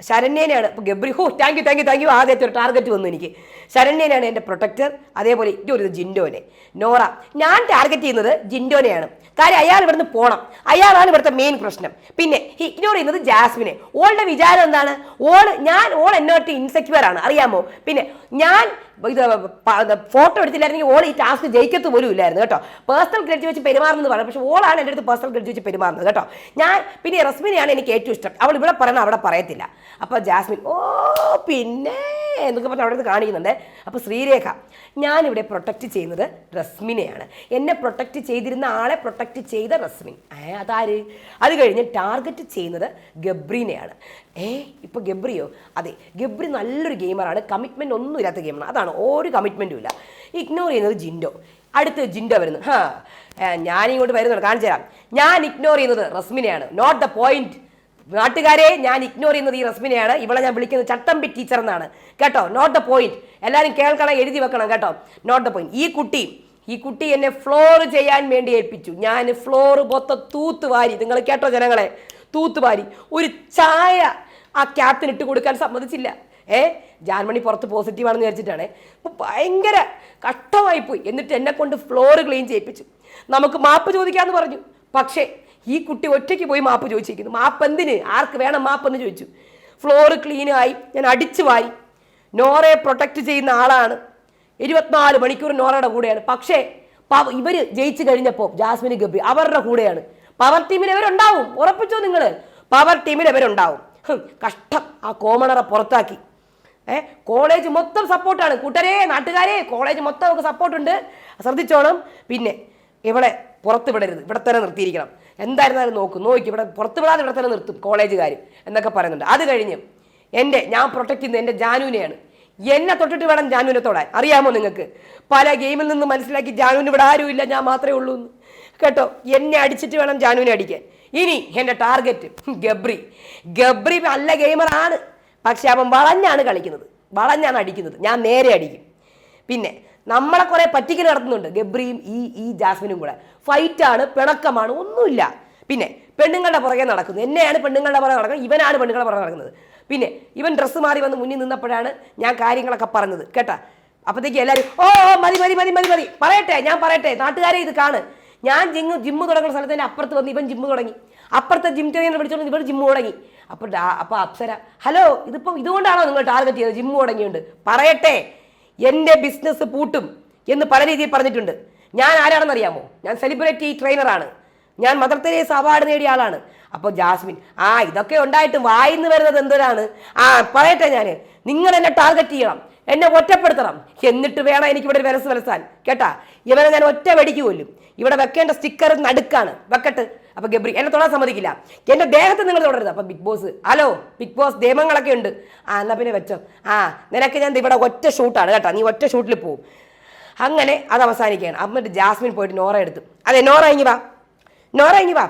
ശരണ്യനെയാണ് ഇപ്പോൾ ഗബ്രി ഹോ thank you thank you thank you ആദ്യത്തെ ഒരു ടാർഗറ്റ് വന്നു എനിക്ക്. ശരണ്യനാണ് എന്റെ പ്രൊട്ടക്ടർ അതേപോലെ എന്റെ ഒരു ജിൻഡോനെ. നോറ ഞാൻ ടാർഗറ്റ് ചെയ്യുന്നത് ജിൻഡോനെയാണ്. കാര്യം അയാൾ ഇവിടുന്ന് പോകണം അയാളാണ് ഇവിടുത്തെ മെയിൻ പ്രശ്നം. പിന്നെ ഇഗ്നോർ ചെയ്യുന്നത് ജാസ്മിനെ. ഓളുടെ വിചാരം എന്താണ്? ഓൾ ഞാൻ ഓൾ എന്നോട്ട് ഇൻസെക്യൂർ ആണ്. അറിയാമോ? പിന്നെ ഞാൻ ഇത് ഫോട്ടോ എടുത്തില്ലായിരുന്നെങ്കിൽ ഓൾ ഈ ടാസ്ക് ജയിക്കത്ത് പോലും ഇല്ലായിരുന്നു കേട്ടോ. പേഴ്സണൽ ക്രെഡിറ്റ് വെച്ച് പെരുമാറുന്നത് പറഞ്ഞു പക്ഷേ ഓളാണ് എന്റെ അടുത്ത് പേഴ്സണൽ ക്രെഡിറ്റ് വെച്ച് പെരുമാറുന്നത് കേട്ടോ. ഞാൻ പിന്നെ റസ്മിനെയാണ് എനിക്ക് ഏറ്റവും ഇഷ്ടം. അവൾ ഇവിടെ പറയണം അവിടെ പറയത്തില്ല. അപ്പോൾ ജാസ്മിൻ ഓ പിന്നെ എന്നൊക്കെ പറഞ്ഞ് അവിടെ കാണിക്കുന്നുണ്ട്. അപ്പോൾ ശ്രീരേഖ ഞാനിവിടെ പ്രൊട്ടക്റ്റ് ചെയ്യുന്നത് റസ്മിനെയാണ്. എന്നെ പ്രൊട്ടക്റ്റ് ചെയ്തിരുന്ന ആളെ പ്രൊട്ടക്റ്റ് ചെയ്ത റസ്മിൻ. അതാര്? അത് കഴിഞ്ഞ് ടാർഗറ്റ് ചെയ്യുന്നത് ഗബ്രീനെയാണ്. ഏ? ഇപ്പോൾ ഗബ്രിയോ? അതെ ഗബ്രി നല്ലൊരു ഗെയിമറാണ്. കമ്മിറ്റ്മെന്റ് ഒന്നും ഇല്ലാത്ത ഗെയിമാണ് അതാണ് ഒരു കമ്മിറ്റ്മെന്റും ഇല്ല. ഇഗ്നോർ ചെയ്യുന്നത് ജിൻഡോ. അടുത്ത് ജിൻഡോ വരുന്നു. ഹാ ഞാൻ ഇങ്ങോട്ട് വരുന്നുണ്ട് കാണിച്ചു തരാം. ഞാൻ ഇഗ്നോർ ചെയ്യുന്നത് റസ്മിനെയാണ്. നോട്ട് ദ പോയിന്റ് നാട്ടുകാരെ ഞാൻ ഇഗ്നോർ ചെയ്യുന്നത് ഈ റസ്മിനെയാണ്. ഇവളെ ഞാൻ വിളിക്കുന്നത് ചട്ടമ്പി ടീച്ചർ എന്നാണ്. കേട്ടോ നോട്ട് ദ പോയിന്റ് എല്ലാവരും കേൾക്കണം എഴുതി വെക്കണം കേട്ടോ. നോട്ട് ദ പോയിന്റ് ഈ കുട്ടി ഈ കുട്ടി എന്നെ ഫ്ലോർ ചെയ്യാൻ വേണ്ടി ഏൽപ്പിച്ചു. ഞാൻ ഫ്ലോർ പൊത്ത തൂത്ത് വാരി. നിങ്ങൾ കേട്ടോ ജനങ്ങളെ? തൂത്ത് വാരി. ഒരു ചായ ആ ക്യാപ്റ്റൻ ഇട്ട് കൊടുക്കാൻ സമ്മതിച്ചില്ല. ഏ ജാൻമണി പുറത്ത് പോസിറ്റീവാണെന്ന് വിചാരിച്ചിട്ടാണ്. അപ്പോൾ ഭയങ്കര കഷ്ടമായി പോയി എന്നിട്ട് എന്നെ കൊണ്ട് ഫ്ലോർ ക്ലീൻ ചെയ്യിപ്പിച്ചു. നമുക്ക് മാപ്പ് ചോദിക്കാമെന്ന് പറഞ്ഞു. പക്ഷേ ഈ കുട്ടി ഒറ്റയ്ക്ക് പോയി മാപ്പ് ചോദിച്ചിരിക്കുന്നു. മാപ്പ് എന്തിന്? ആർക്ക് വേണം മാപ്പ് എന്ന് ചോദിച്ചു. ഫ്ലോർ ക്ലീനായി ഞാൻ അടിച്ചു വാരി. നോറയെ പ്രൊട്ടക്റ്റ് ചെയ്യുന്ന ആളാണ്. ഇരുപത്തിനാല് മണിക്കൂർ നോറയുടെ കൂടെയാണ്. പക്ഷേ ഇവർ ജയിച്ചു കഴിഞ്ഞപ്പോൾ ജാസ്മിൻ ഗബി അവരുടെ കൂടെയാണ്. പവർ ടീമിൽ ഇവരുണ്ടാവും. ഉറപ്പിച്ചോ നിങ്ങൾ പവർ ടീമിൽ ഇവരുണ്ടാവും. കഷ്ടം. ആ കോമണറെ പുറത്താക്കി. ഏ കോളേജ് മൊത്തം സപ്പോർട്ടാണ്. കൂട്ടരെ നാട്ടുകാരെ കോളേജ് മൊത്തം നമുക്ക് സപ്പോർട്ടുണ്ട്. ശ്രദ്ധിച്ചോണം. പിന്നെ ഇവിടെ പുറത്ത് വിടരുത്. ഇവിടെ തന്നെ നിർത്തിയിരിക്കണം. എന്തായിരുന്നാലും നോക്കും. നോക്കി ഇവിടെ പുറത്ത് വിടാതെ ഇവിടെ തന്നെ നിർത്തും കോളേജുകാർ എന്നൊക്കെ പറയുന്നുണ്ട്. അത് കഴിഞ്ഞ് എന്റെ ഞാൻ പ്രൊട്ടക്റ്റ് ചെയ്യുന്നത് എന്റെ ജാനുവിനെയാണ്. എന്നെ തൊട്ടിട്ട് വേണം ജാനുവിനെ തൊടാൻ. അറിയാമോ നിങ്ങൾക്ക്? പല ഗെയിമിൽ നിന്ന് മനസ്സിലാക്കി ജാനുവിന് ഇവിടെ ആരുമില്ല ഞാൻ മാത്രമേ ഉള്ളൂ എന്ന് കേട്ടോ? എന്നെ അടിച്ചിട്ട് വേണം ജാനുവിനെ അടിക്കാൻ. ഇനി എന്റെ ടാർഗറ്റ് ഗബ്രി. ഗബ്രി നല്ല ഗെയിമറാണ് പക്ഷെ അവൻ വളഞ്ഞാണ് കളിക്കുന്നത്. വളഞ്ഞാണ് അടിക്കുന്നത്. ഞാൻ നേരെ അടിക്കും. പിന്നെ നമ്മളെ കുറേ പറ്റിക്കൽ നടത്തുന്നുണ്ട്. ഗബ്രിയും ഈ ഈ ജാസ്മിനും കൂടെ. ഫൈറ്റാണ് പിണക്കമാണ് ഒന്നുമില്ല. പിന്നെ പെണ്ണുങ്ങളുടെ പുറകെ നടക്കുന്നു. എന്നെയാണ് പെണ്ണുങ്ങളുടെ പുറകെ നടക്കുന്നത്? ഇവനാണ് പെണ്ണുങ്ങളുടെ പുറകെ നടക്കുന്നത്. പിന്നെ ഇവൻ ഡ്രസ്സ് മാറി വന്ന് മുന്നിൽ നിന്നപ്പോഴാണ് ഞാൻ കാര്യങ്ങളൊക്കെ പറഞ്ഞത്. കേട്ടാ? അപ്പോഴത്തേക്ക് എല്ലാവരും ഓ മതി മതി മതി മതി മതി. പറയട്ടെ ഞാൻ പറയട്ടെ. നാട്ടുകാരെ ഇത് കാണ്. ഞാൻ ജിമ്മ് ജിമ്മ് തുടങ്ങുന്ന സ്ഥലത്ത് അപ്പുറത്ത് വന്ന് ഇവൻ ജിമ്മ് തുടങ്ങി. അപ്പുറത്തെ ജിം ട്രെയിനർ വിളിച്ചോണ്ട് ഇവർ ജിമ്മ് തുടങ്ങി. അപ്പോൾ അപ്പോൾ അപ്സര ഹലോ ഇതിപ്പോൾ ഇതുകൊണ്ടാണോ നിങ്ങൾ ടാർഗറ്റ് ചെയ്തത്? ജിമ്മ് തുടങ്ങിയുണ്ട്. പറയട്ടെ എന്റെ ബിസിനസ് പൂട്ടും എന്ന് പല രീതിയിൽ പറഞ്ഞിട്ടുണ്ട്. ഞാൻ ആരാണെന്ന് അറിയാമോ ഞാൻ സെലിബ്രിറ്റി ട്രെയിനറാണ് ഞാൻ മദർ തെരേസ അവാർഡ് നേടിയ ആളാണ്. അപ്പോൾ ജാസ്മിൻ ആ ഇതൊക്കെ ഉണ്ടായിട്ട് വായിന്ന് വരുന്നത് എന്തൊരാണ്? ആ പറയട്ടെ ഞാൻ നിങ്ങൾ എന്നെ ടാർഗറ്റ് ചെയ്യണം. എന്നെ ഒറ്റപ്പെടുത്തണം. എന്നിട്ട് വേണം എനിക്ക് ഇവിടെ വിലസ് വലസാൻ കേട്ടാ? ഇവനെ ഞാൻ ഒറ്റ വെടിക്ക് കൊല്ലും. ഇവിടെ വെക്കേണ്ട സ്റ്റിക്കർ നടുക്കാണ്. വെക്കട്ട്. അപ്പൊ ഗബ്രി എന്നെ തൊടാൻ സമ്മതിക്കില്ല. എന്റെ ദേഹത്ത് നിങ്ങൾ തുടരുത്. അപ്പൊ Bigg Boss hello Bigg Boss നിയമങ്ങളൊക്കെ ഉണ്ട്. ആ എന്നാ പിന്നെ വെച്ചോ. ആ നിനക്ക് ഞാൻ ഇവിടെ ഒറ്റ ഷൂട്ടാണ്. കേട്ടോ നീ ഒറ്റ ഷൂട്ടിൽ പോവും. അങ്ങനെ അത് അവസാനിക്കുകയാണ്. അമ്മ ജാസ്മിൻ പോയിട്ട് നോറ എടുത്തു. അതെ നോറ ഇങ്ങി വാ. നോറ ഇങ്ങി വാ.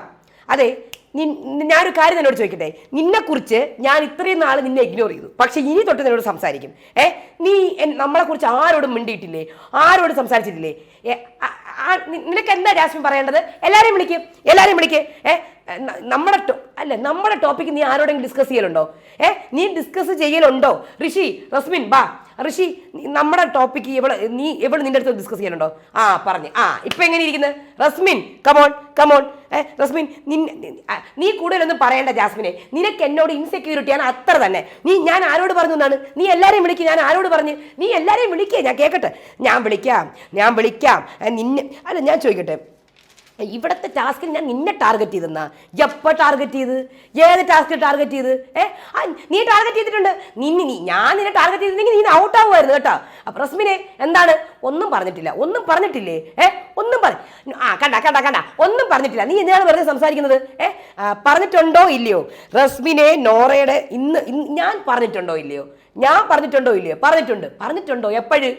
അതെ ഞാനൊരു കാര്യം എന്നോട് ചോദിക്കട്ടെ? നിന്നെക്കുറിച്ച് ഞാൻ ഇത്രയും നാൾ നിന്നെ ഇഗ്നോർ ചെയ്തു. പക്ഷെ ഇനി തൊട്ട് നിന്നോട് സംസാരിക്കും. ഏ? നീ നമ്മളെ നമ്മളെക്കുറിച്ച് ആരോടും മിണ്ടിയിട്ടില്ലേ? ആരോടും സംസാരിച്ചിട്ടില്ലേ? നിനക്ക് എന്താ ജാസ്മിൻ പറയേണ്ടത്? എല്ലാവരെയും വിളിക്കും എല്ലാവരെയും വിളിക്ക്. ഏ നമ്മുടെ അല്ല നമ്മുടെ ടോപ്പിക്ക് നീ ആരോടെങ്കിലും ഡിസ്കസ് ചെയ്യലുണ്ടോ? ഏ നീ ഡിസ്കസ് ചെയ്യലുണ്ടോ? ഋഷി റസ്മിൻ ബാ. ഋഷി നമ്മുടെ ടോപ്പിക്ക് ഇവൾ നീ ഇവൾ നിന്റെ അടുത്ത് ഡിസ്കസ് ചെയ്യാനുണ്ടോ? ആ പറഞ്ഞു. ആ ഇപ്പൊ എങ്ങനെ ഇരിക്കുന്നത് റസ്മിൻ കമോൺ കമോൺ റസ്മിൻ നിൻ- നീ കൂടുതലൊന്നും പറയണ്ട ജാസ്മിനെ. നിനക്ക് എന്നോട് ഇൻസെക്യൂരിറ്റിയാണ് അത്ര തന്നെ. നീ ഞാൻ ആരോട് പറഞ്ഞു എന്നാണ്? നീ എല്ലാവരെയും വിളിക്കുക ഞാൻ ആരോട് പറഞ്ഞു? നീ എല്ലാവരെയും വിളിക്കേ ഞാൻ കേക്കട്ടെ. ഞാൻ വിളിക്കാം ഞാൻ വിളിക്കാം. നിന്നെ അല്ല ഞാൻ ചോദിക്കട്ടെ. ഇവിടത്തെ ടാസ്കിൽ ഞാൻ നിന്നെ ടാർഗറ്റ് ചെയ്തെന്നാ? എപ്പോൾ ടാർഗറ്റ് ചെയ്ത്? ഏത് ടാസ്ക് ടാർഗറ്റ് ചെയ്ത്? ഏ? നീ ടാർഗറ്റ് ചെയ്തിട്ടുണ്ട്. നിന്നെ നീ ഞാൻ നിന്നെ ടാർഗറ്റ് ചെയ്തിരുന്നെങ്കിൽ നീ ഔട്ട് ആവുമായിരുന്നു കേട്ടോ. അപ്പൊ റസ്മിനെ എന്താണ്? ഒന്നും പറഞ്ഞിട്ടില്ല. ഒന്നും പറഞ്ഞിട്ടില്ലേ? ഏ? ഒന്നും പറ ആ കണ്ട കണ്ട കണ്ട. ഒന്നും പറഞ്ഞിട്ടില്ല. നീ എന്തിനാണ് വെറുതെ സംസാരിക്കുന്നത്? ഏ? പറഞ്ഞിട്ടുണ്ടോ ഇല്ലയോ? റസ്മിനെ നോറയുടെ ഇന്ന് ഞാൻ പറഞ്ഞിട്ടുണ്ടോ ഇല്ലയോ? ഞാൻ പറഞ്ഞിട്ടുണ്ടോ ഇല്ലയോ? പറഞ്ഞിട്ടുണ്ട്. പറഞ്ഞിട്ടുണ്ടോ എപ്പോഴും?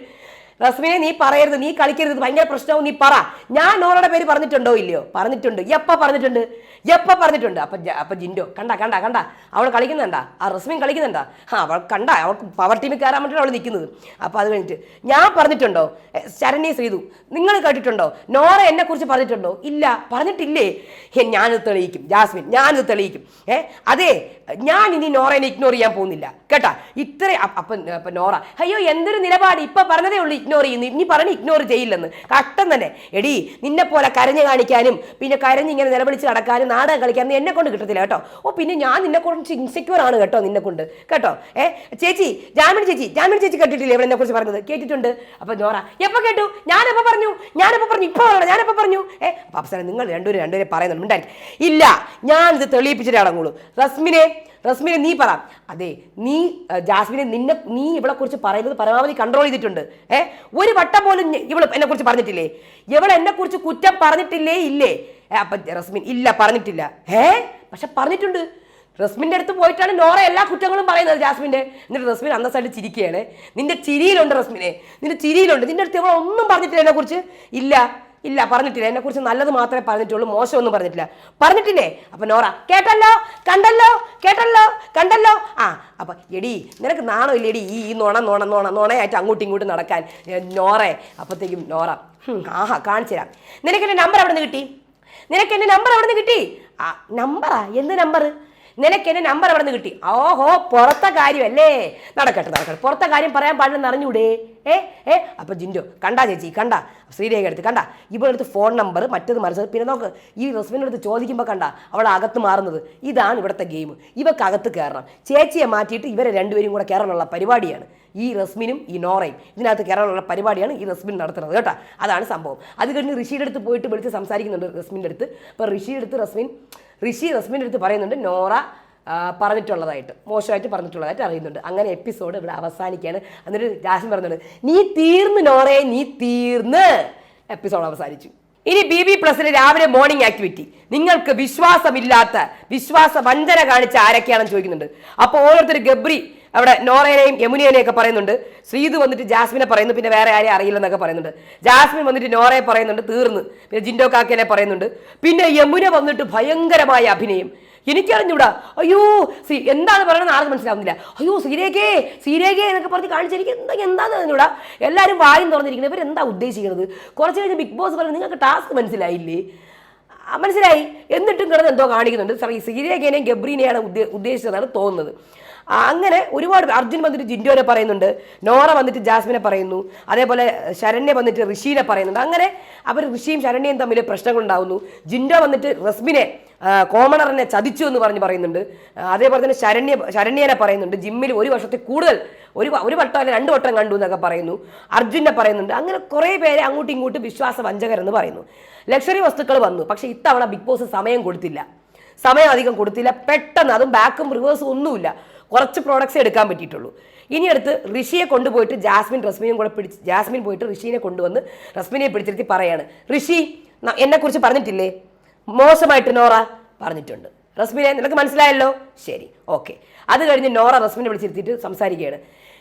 റസ്മിനെ നീ പറയരുത് നീ കളിക്കരുത് ഭയങ്കര പ്രശ്നവും നീ പറ. ഞാൻ നോറയുടെ പേര് പറഞ്ഞിട്ടുണ്ടോ ഇല്ലയോ? പറഞ്ഞിട്ടുണ്ട്. എപ്പ പറഞ്ഞിട്ടുണ്ട്? എപ്പ പറഞ്ഞിട്ടുണ്ട്? അപ്പൊ അപ്പൊ ജിൻഡോ കണ്ട കണ്ട കണ്ട. അവൾ കളിക്കുന്നുണ്ടാ? ആ റസ്മിൻ കളിക്കുന്നുണ്ടാ? ആ അവൾ കണ്ട അവൾക്ക് പവർ ടീമിൽ കയറാൻ വേണ്ടിയിട്ട് അവൾ നിൽക്കുന്നത് അപ്പൊ അത് കഴിഞ്ഞിട്ട് ഞാൻ പറഞ്ഞിട്ടുണ്ടോ? ശരണി ശ്രീതു നിങ്ങൾ കേട്ടിട്ടുണ്ടോ? നോറ എന്നെ കുറിച്ച് പറഞ്ഞിട്ടുണ്ടോ? ഇല്ല പറഞ്ഞിട്ടില്ലേ? ഞാനിത് തെളിയിക്കും ജാസ്മിൻ ഞാനിത് തെളിയിക്കും. ഏ അതെ ഞാൻ ഇനി നോറേനെ ഇഗ്നോർ ചെയ്യാൻ പോകുന്നില്ല. കേട്ടാ? ഇത്ര അപ്പൊ നോറ. അയ്യോ എന്തൊരു നിലപാട്? ഇപ്പൊ പറഞ്ഞതേ ഉള്ളൂ. ഇഗ്നോർ ചെയ്യുന്നു ഇനി പറഞ്ഞ് ഇഗ്നോർ ചെയ്യില്ലെന്ന്. കഷ്ടം തന്നെ. എടി നിന്നെ പോലെ കരഞ്ഞു കാണിക്കാനും പിന്നെ കരഞ്ഞ് ഇങ്ങനെ നിലവിളിച്ച് നടക്കാനും നാടകം കളിക്കാനും എന്നെ കൊണ്ട് കിട്ടത്തില്ല കേട്ടോ. ഓ പിന്നെ ഞാൻ നിന്നെ കുറച്ച് ഇൻസെക്യൂർ ആണ് കേട്ടോ നിന്നെ കൊണ്ട്. കേട്ടോ? ഏ ചേച്ചി ജാമിൻ ചേച്ചി ജാമിൻ ചേച്ചി കേട്ടിട്ടില്ലേ ഇവിടെ എന്നെ കുറിച്ച് പറഞ്ഞത്? കേട്ടിട്ടുണ്ട്. അപ്പൊ നോറ എപ്പോ കേട്ടു? ഞാനെപ്പോ പറഞ്ഞു? ഞാനെപ്പോ പറഞ്ഞു? ഇപ്പൊ പറയണം ഞാനെപ്പോ പറഞ്ഞു? ഏ അപ്പൊ അവസാനം നിങ്ങൾ രണ്ടുപേരും രണ്ടുപേരും പറയുന്നുണ്ട്. ഇല്ല ഞാൻ ഇത് തെളിയിപ്പിച്ചിട്ട് റസ്മിനെ റസ്മിനെ നീ പറ. അതെ നീ ജാസ്മിനെ നിന്നെ നീ ഇവളെ കുറിച്ച് പറയുന്നത് പരമാവധി കൺട്രോൾ ചെയ്തിട്ടുണ്ട്. ഏ ഒരു വട്ടം പോലും ഇവൾ എന്നെ കുറിച്ച് പറഞ്ഞിട്ടില്ലേ? ഇവൾ എന്നെ കുറിച്ച് കുറ്റം പറഞ്ഞിട്ടില്ലേ? ഇല്ലേ? അപ്പൊ റസ്മിൻ ഇല്ല പറഞ്ഞിട്ടില്ല. ഏ പക്ഷെ പറഞ്ഞിട്ടുണ്ട്. റസ്മിന്റെ അടുത്ത് പോയിട്ടാണ് നോറ എല്ലാ കുറ്റങ്ങളും പറയുന്നത് ജാസ്മിന്റെ എന്നിട്ട് റസ്മിൻ അന്നസായിട്ട് ചിരിക്കുകയാണ്. നിന്റെ ചിരിയിലുണ്ട് റസ്മിനെ. നിന്റെ ചിരിയിലുണ്ട്. നിന്റെ അടുത്ത് ഇവളൊന്നും പറഞ്ഞിട്ടില്ല എന്നെക്കുറിച്ച് ഇല്ല. ഇല്ല പറഞ്ഞിട്ടില്ല. എന്നെ കുറിച്ച് നല്ലത് മാത്രമേ പറഞ്ഞിട്ടുള്ളൂ മോശമൊന്നും പറഞ്ഞിട്ടില്ല. പറഞ്ഞിട്ടില്ലേ? അപ്പൊ നോറ കേട്ടല്ലോ? കണ്ടല്ലോ? കേട്ടല്ലോ? കണ്ടല്ലോ? ആ അപ്പൊ എടി നിനക്ക് നാണോ ഇല്ല എടി ഈ നോണ നോണ നോണ നോണയായിട്ട് അങ്ങോട്ടും ഇങ്ങോട്ടും നടക്കാൻ. നോറേ അപ്പത്തേക്കും നോറ ആഹാ കാണിച്ചു തരാം. നിനക്ക് എന്റെ നമ്പർ എവിടെ നിന്ന് കിട്ടി? നിനക്ക് എന്റെ നമ്പർ എവിടെ നിന്ന് കിട്ടി ആ? നമ്പറാ എന്ത് നമ്പർ നിനക്ക് എന്റെ നമ്പർ അവിടെ നിന്ന് കിട്ടി? ഓഹോ പുറത്തെ കാര്യമല്ലേ? നടക്കട്ടെ നടക്കട്ടെ. പുറത്തെ കാര്യം പറയാൻ പാടില്ലെന്ന് അറിഞ്ഞൂടെ ഏ ഏ അപ്പൊ ജിൻഡോ കണ്ടാ ചേച്ചി കണ്ട. ശ്രീരേഖ എടുത്ത് കണ്ട. ഇവളെടുത്ത് ഫോൺ നമ്പർ മറ്റത് മറിച്ചത് പിന്നെ നോക്ക് ഈ റസ്മിന്റെ അടുത്ത് ചോദിക്കുമ്പോൾ കണ്ട അവൾ അകത്ത് മാറുന്നത്. ഇതാണ് ഇവിടുത്തെ ഗെയിം ഇവക്ക് അകത്ത് കയറണം ചേച്ചിയെ മാറ്റിയിട്ട് ഇവരെ രണ്ടുപേരും കൂടെ കയറാനുള്ള പരിപാടിയാണ്. ഈ റസ്മിനും ഈ നോറയും. ഇതിനകത്ത് കയറാനുള്ള പരിപാടിയാണ് ഈ റസ്മിൻ നടത്തുന്നത് കേട്ടോ. അതാണ് സംഭവം. അത് കഴിഞ്ഞ് ഋഷിയുടെ അടുത്ത് പോയിട്ട് വിളിച്ച് സംസാരിക്കുന്നുണ്ട് റസ്മിന്റെ അടുത്ത്. അപ്പോൾ ഋഷിയുടെ അടുത്ത് റസ്മിൻ ഋഷി റസ്മിന്റെ അടുത്ത് പറയുന്നുണ്ട് നോറ പറഞ്ഞിട്ടുള്ളതായിട്ട് മോശമായിട്ട് പറഞ്ഞിട്ടുള്ളതായിട്ട് അറിയുന്നുണ്ട്. അങ്ങനെ എപ്പിസോഡ് ഇവിടെ അവസാനിക്കുകയാണ്. എന്നിട്ട് ജാസ്മിൻ പറഞ്ഞിട്ടുണ്ട് നീ തീർന്ന് നോറയെ നീ തീർന്ന്. എപ്പിസോഡ് അവസാനിച്ചു. ഇനി ബി ബി പ്ലസിന് രാവിലെ മോർണിംഗ് ആക്ടിവിറ്റി നിങ്ങൾക്ക് വിശ്വാസമില്ലാത്ത വിശ്വാസ വഞ്ചന കാണിച്ച ആരൊക്കെയാണെന്ന് ചോദിക്കുന്നുണ്ട്. അപ്പോൾ ഓരോരുത്തർ ഗബ്രി അവിടെ നോറേനെയും യമുനേനെയും ഒക്കെ പറയുന്നുണ്ട്. ശ്രീതു വന്നിട്ട് ജാസ്മിനെ പറയുന്നു പിന്നെ വേറെ ആരെയും അറിയില്ലെന്നൊക്കെ പറയുന്നുണ്ട്. ജാസ്മിൻ വന്നിട്ട് നോറയെ പറയുന്നുണ്ട് തീർന്ന്. പിന്നെ ജിൻഡോ കാക്കേനെ പറയുന്നുണ്ട്. പിന്നെ യമുന വന്നിട്ട് ഭയങ്കരമായ അഭിനയം. എനിക്കറിഞ്ഞൂടാ. അയ്യോ സീ എന്താണ് പറയണമെന്ന് ആർക്കും മനസ്സിലാവുന്നില്ല. അയ്യോ സീരേഖേ സീരേഖേ എന്നൊക്കെ പറഞ്ഞ് കാണിച്ച് എന്താ എന്താന്ന് അറിഞ്ഞൂടാ. എല്ലാവരും വായും തുറന്നിരിക്കുന്നത് എന്താ ഉദ്ദേശിക്കുന്നത് കുറച്ച് കഴിഞ്ഞ് ബിഗ് ബോസ് പറയുന്നത് നിങ്ങൾക്ക് ടാസ്ക് മനസ്സിലായില്ലേ? മനസ്സിലായി. എന്നിട്ടും കിടന്ന് എന്തോ കാണിക്കുന്നുണ്ട്. സറി സീരേഖേനെയും ഗബ്രീനെയാണ് ഉദ്ദേ- ഉദ്ദേശിച്ചതെന്നാണ് തോന്നുന്നത്. അങ്ങനെ ഒരുപാട് അർജുൻ വന്നിട്ട് ജിൻഡോനെ പറയുന്നുണ്ട് നോറ വന്നിട്ട് ജാസ്മിനെ പറയുന്നു അതേപോലെ ശരണ്യ വന്നിട്ട് ഋഷീനെ പറയുന്നുണ്ട്. അങ്ങനെ അവർ ഋഷിയും ശരണ്യയും തമ്മിൽ പ്രശ്നങ്ങളുണ്ടാവുന്നു. ജിൻഡോ വന്നിട്ട് റസ്മിനെ കോമണറിനെ ചതിച്ചു എന്ന് പറഞ്ഞ് പറയുന്നുണ്ട്. അതേപോലെ തന്നെ ശരണ്യ ശരണ്യനെ പറയുന്നുണ്ട്. ജിമ്മിൽ ഒരു വർഷത്തിൽ കൂടുതൽ ഒരു ഒരു വട്ടം അല്ലെങ്കിൽ രണ്ട് വട്ടം കണ്ടു എന്നൊക്കെ പറയുന്നു. അർജുനെ പറയുന്നുണ്ട്. അങ്ങനെ കുറേ പേരെ അങ്ങോട്ടും ഇങ്ങോട്ടും വിശ്വാസ വഞ്ചകരെന്ന് പറയുന്നു. ലക്ഷറി വസ്തുക്കൾ വന്നു പക്ഷേ ഇത്തവണ ബിഗ് ബോസ് സമയം കൊടുത്തില്ല. സമയം അധികം കൊടുത്തില്ല. പെട്ടെന്ന് അതും ബാക്കും റിവേഴ്സും ഒന്നുമില്ല. കുറച്ച് പ്രോഡക്ട്സ് എടുക്കാൻ പറ്റിയിട്ടുള്ളൂ. ഇനി അടുത്ത് ഋഷിയെ കൊണ്ടുപോയിട്ട് ജാസ്മിൻ റസ്മിനെയും കൂടെ പിടിച്ച് ജാസ്മിൻ പോയിട്ട് ഋഷീനെ കൊണ്ടുവന്ന് റസ്മിനെ പിടിച്ചിരുത്തി പറയാണ്. ഋഷി എന്നെക്കുറിച്ച് പറഞ്ഞിട്ടില്ലേ? മോശമായിട്ട് നോറ പറഞ്ഞിട്ടുണ്ട്. റസ്മിനെ നിനക്ക് മനസ്സിലായല്ലോ? ശരി ഓക്കെ. അത് കഴിഞ്ഞ് നോറ റസ്മിനെ വിളിച്ചിരുത്തിയിട്ട് സംസാരിക്കുകയാണ്.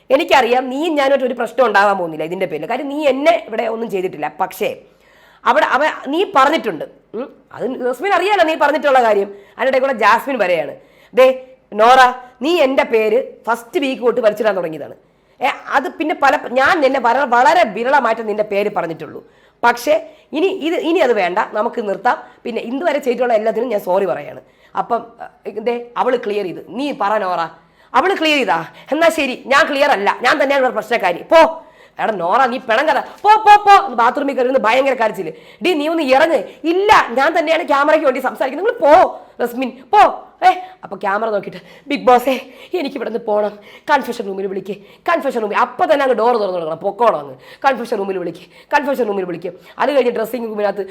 എനിക്കറിയാം നീ ഞാനൊരു ഒരു പ്രശ്നം ഉണ്ടാകാൻ പോകുന്നില്ല ഇതിന്റെ പേരിൽ. കാര്യം നീ എന്നെ ഇവിടെ ഒന്നും ചെയ്തിട്ടില്ല. പക്ഷേ അവിടെ അവ നീ പറഞ്ഞിട്ടുണ്ട്. അത് റസ്മിൻ അറിയാലോ നീ പറഞ്ഞിട്ടുള്ള കാര്യം. അതിനിടെ കൂടെ ജാസ്മിൻ വരെയാണ്. ദേ നോറ നീ എന്റെ പേര് ഫസ്റ്റ് വീക്ക് തൊട്ട് വലിച്ചിടാൻ തുടങ്ങിയതാണ്. ഏ അത് പിന്നെ പല ഞാൻ നിന്നെ വര വളരെ വിരളമായിട്ട് നിന്റെ പേര് പറഞ്ഞിട്ടുള്ളൂ. പക്ഷേ ഇനി ഇത് ഇനി അത് വേണ്ട നമുക്ക് നിർത്താം. പിന്നെ ഇതുവരെ ചെയ്തിട്ടുള്ള എല്ലാത്തിനും ഞാൻ സോറി പറയാണ്. അപ്പം ഇതേ അവൾ ക്ലിയർ ചെയ്ത്. നീ പറ നോറ. അവൾ ക്ലിയർ ചെയ്താ? എന്നാ ശരി ഞാൻ ക്ലിയർ അല്ല. ഞാൻ തന്നെയാണ് പ്രശ്നക്കാരി. പോ. എടാ നോറ നീ പെണം കഥ പോ പോ. പോ ബാത്റൂമിൽ കയറുന്ന ഭയങ്കര കരച്ചിൽ. ഡി നീ ഒന്ന് ഇറങ്ങ്. ഇല്ല ഞാൻ തന്നെയാണ് ക്യാമറയ്ക്ക് വേണ്ടി സംസാരിക്കുന്നത്. നിങ്ങൾ പോ റസ്മിൻ. പോ. ഏ അപ്പൊ ക്യാമറ നോക്കിയിട്ട് ബിഗ് ബോസേ എനിക്ക് ഇവിടെ നിന്ന് പോകണം കൺഫ്യൂഷൻ റൂമിൽ വിളിക്ക്. കൺഫ്യൂഷൻ റൂമിൽ അപ്പൊ തന്നെ അങ്ങ് ഡോർ തുറന്നു കൊടുക്കണം. പൊക്കോണം അങ്ങ്. കൺഫ്യൂഷൻ റൂമിൽ വിളിക്ക്. കൺഫ്യൂഷൻ റൂമിൽ വിളിക്ക്. അത് കഴിഞ്ഞ് ഡ്രസ്സിംഗ് റൂമിനകത്ത്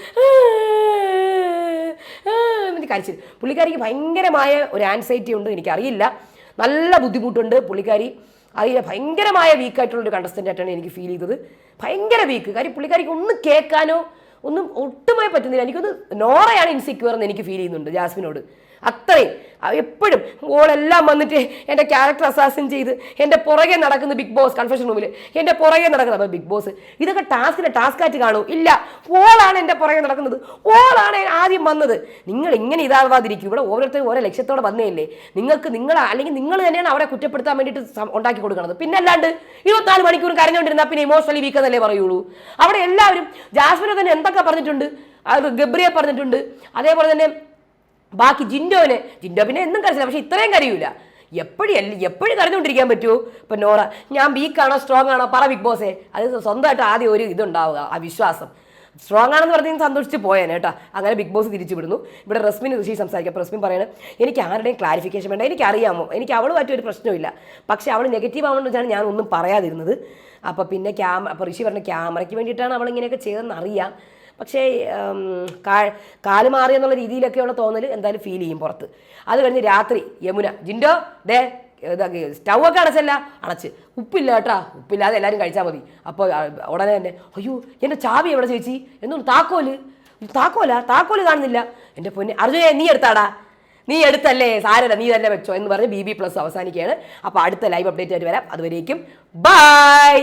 എന്നിട്ട് കരച്ചിൽ പുള്ളിക്കാരിക്ക് ഭയങ്കരമായ ഒരു ആൻസൈറ്റി ഉണ്ട്. എനിക്കറിയില്ല. നല്ല ബുദ്ധിമുട്ടുണ്ട് പുള്ളിക്കാരി. അതിന് ഭയങ്കരമായ വീക്കായിട്ടുള്ള ഒരു കണ്ടസ്റ്റന്റ് ആയിട്ടാണ് എനിക്ക് ഫീൽ ചെയ്തത്. ഭയങ്കര വീക്ക് കാര്യം പുള്ളിക്കാരിക്ക് ഒന്നും കേൾക്കാനോ ഒന്നും ഒട്ടുമായി പറ്റുന്നില്ല. എനിക്കൊന്ന് നോറയാണ് ഇൻസെക്യൂർ എന്ന് എനിക്ക് ഫീൽ ചെയ്യുന്നുണ്ട് ജാസ്മിനോട്. അത്രയും. എപ്പോഴും ഓളെല്ലാം വന്നിട്ട് എന്റെ ക്യാരക്ടർ അസാസിൻ ചെയ്ത് എന്റെ പുറകെ നടക്കുന്ന ബിഗ് ബോസ് കൺഫെഷൻ റൂമിൽ എന്റെ പുറകെ നടക്കുന്നത് അപ്പോൾ ബിഗ് ബോസ് ഇതൊക്കെ ടാസ്കിന്റെ ടാസ്ക് ആയിട്ട് കാണൂ. ഇല്ല ഓളാണ് എന്റെ പുറകെ നടക്കുന്നത്. ഓളാണ് ആദ്യം വന്നത്. നിങ്ങൾ ഇങ്ങനെ ഇതാവാതിരിക്കും. ഇവിടെ ഓരോരുത്തരും ഓരോ ലക്ഷ്യത്തോടെ വന്നേയല്ലേ. നിങ്ങൾക്ക് നിങ്ങൾ അല്ലെങ്കിൽ നിങ്ങൾ തന്നെയാണ് അവരെ കുറ്റപ്പെടുത്താൻ വേണ്ടിയിട്ട് ഉണ്ടാക്കി കൊടുക്കുന്നത് പിന്നെ അല്ലാണ്ട് ഇരുപത്തിനാല് മണിക്കൂർ കരഞ്ഞുകൊണ്ടിരുന്നാൽ പിന്നെ ഇമോഷണലി വീക്ക് എന്നല്ലേ പറയുള്ളൂ. അവിടെ എല്ലാവരും ജാസ്മിനെ തന്നെ എന്തൊക്കെ പറഞ്ഞിട്ടുണ്ട്? ഗബ്രിയെ പറഞ്ഞിട്ടുണ്ട്. അതേപോലെ തന്നെ ബാക്കി ജിൻഡോനെ ജിൻഡോ പിന്നെ എന്നും കരച്ചില്ല പക്ഷെ ഇത്രയും കരയൂല. എപ്പോഴും എപ്പോഴും കരഞ്ഞുകൊണ്ടിരിക്കാൻ പറ്റുമോ ഇപ്പം നോറ ഞാൻ വീക്കാണോ സ്ട്രോങ് ആണോ? പറ ബിഗ് ബോസേ അത് സ്വന്തമായിട്ട് ആദ്യം ഒരു ഇതുണ്ടാവുക ആ വിശ്വാസം. സ്ട്രോങ് ആണെന്ന് പറഞ്ഞ് സന്തോഷിച്ച് പോയേനെ കേട്ടോ. അങ്ങനെ ബിഗ് ബോസ് തിരിച്ചു വിടുന്നു ഇവിടെ റസ്മിൻ ഋഷി സംസാരിക്കാം. റസ്മിൻ പറയണത് എനിക്ക് ആരുടെയും ക്ലാരിഫിക്കേഷൻ വേണ്ട. എനിക്ക് അറിയാമോ? എനിക്ക് അവളുമായിട്ട് ഒരു പ്രശ്നമില്ല. പക്ഷേ അവൾ നെഗറ്റീവ് വെച്ചാണ് ഞാൻ ഒന്നും പറയാതിരുന്നത്. അപ്പോൾ പിന്നെ ക്യാമറ അപ്പോൾ ഋഷി പറഞ്ഞ ക്യാമറയ്ക്ക് വേണ്ടിയിട്ടാണ് അവൾ ഇങ്ങനെയൊക്കെ ചെയ്തതെന്ന് അറിയാം പക്ഷേ കാൽ മാറി എന്നുള്ള രീതിയിലൊക്കെയുള്ള തോന്നൽ എന്തായാലും ഫീൽ ചെയ്യും പുറത്ത്. അത് കഴിഞ്ഞ് രാത്രി യമുന ജിൻഡോ ദേ സ്റ്റൗ ഒക്കെ അടച്ചല്ല അടച്ച്. ഉപ്പില്ല കേട്ടാ ഉപ്പില്ലാതെ എല്ലാവരും കഴിച്ചാൽ മതി. അപ്പോൾ ഉടനെ തന്നെ അയ്യോ എന്റെ ചാവി എവിടെ ചേച്ചി? എന്നൊന്ന് താക്കോൽ? താക്കോല താക്കോൽ കാണുന്നില്ല. എന്റെ പൊന്നെ അർജുനെ നീ എടുത്താടാ. നീ എടുത്തല്ലേ സാരല്ല നീ തന്നെ വെച്ചോ. എന്ന് പറഞ്ഞ് ബി ബി പ്ലസ് അവസാനിക്കുകയാണ്. അപ്പോൾ അടുത്ത ലൈവ് അപ്ഡേറ്റ് ആയിട്ട് വരാം. അതുവരേക്കും ബൈ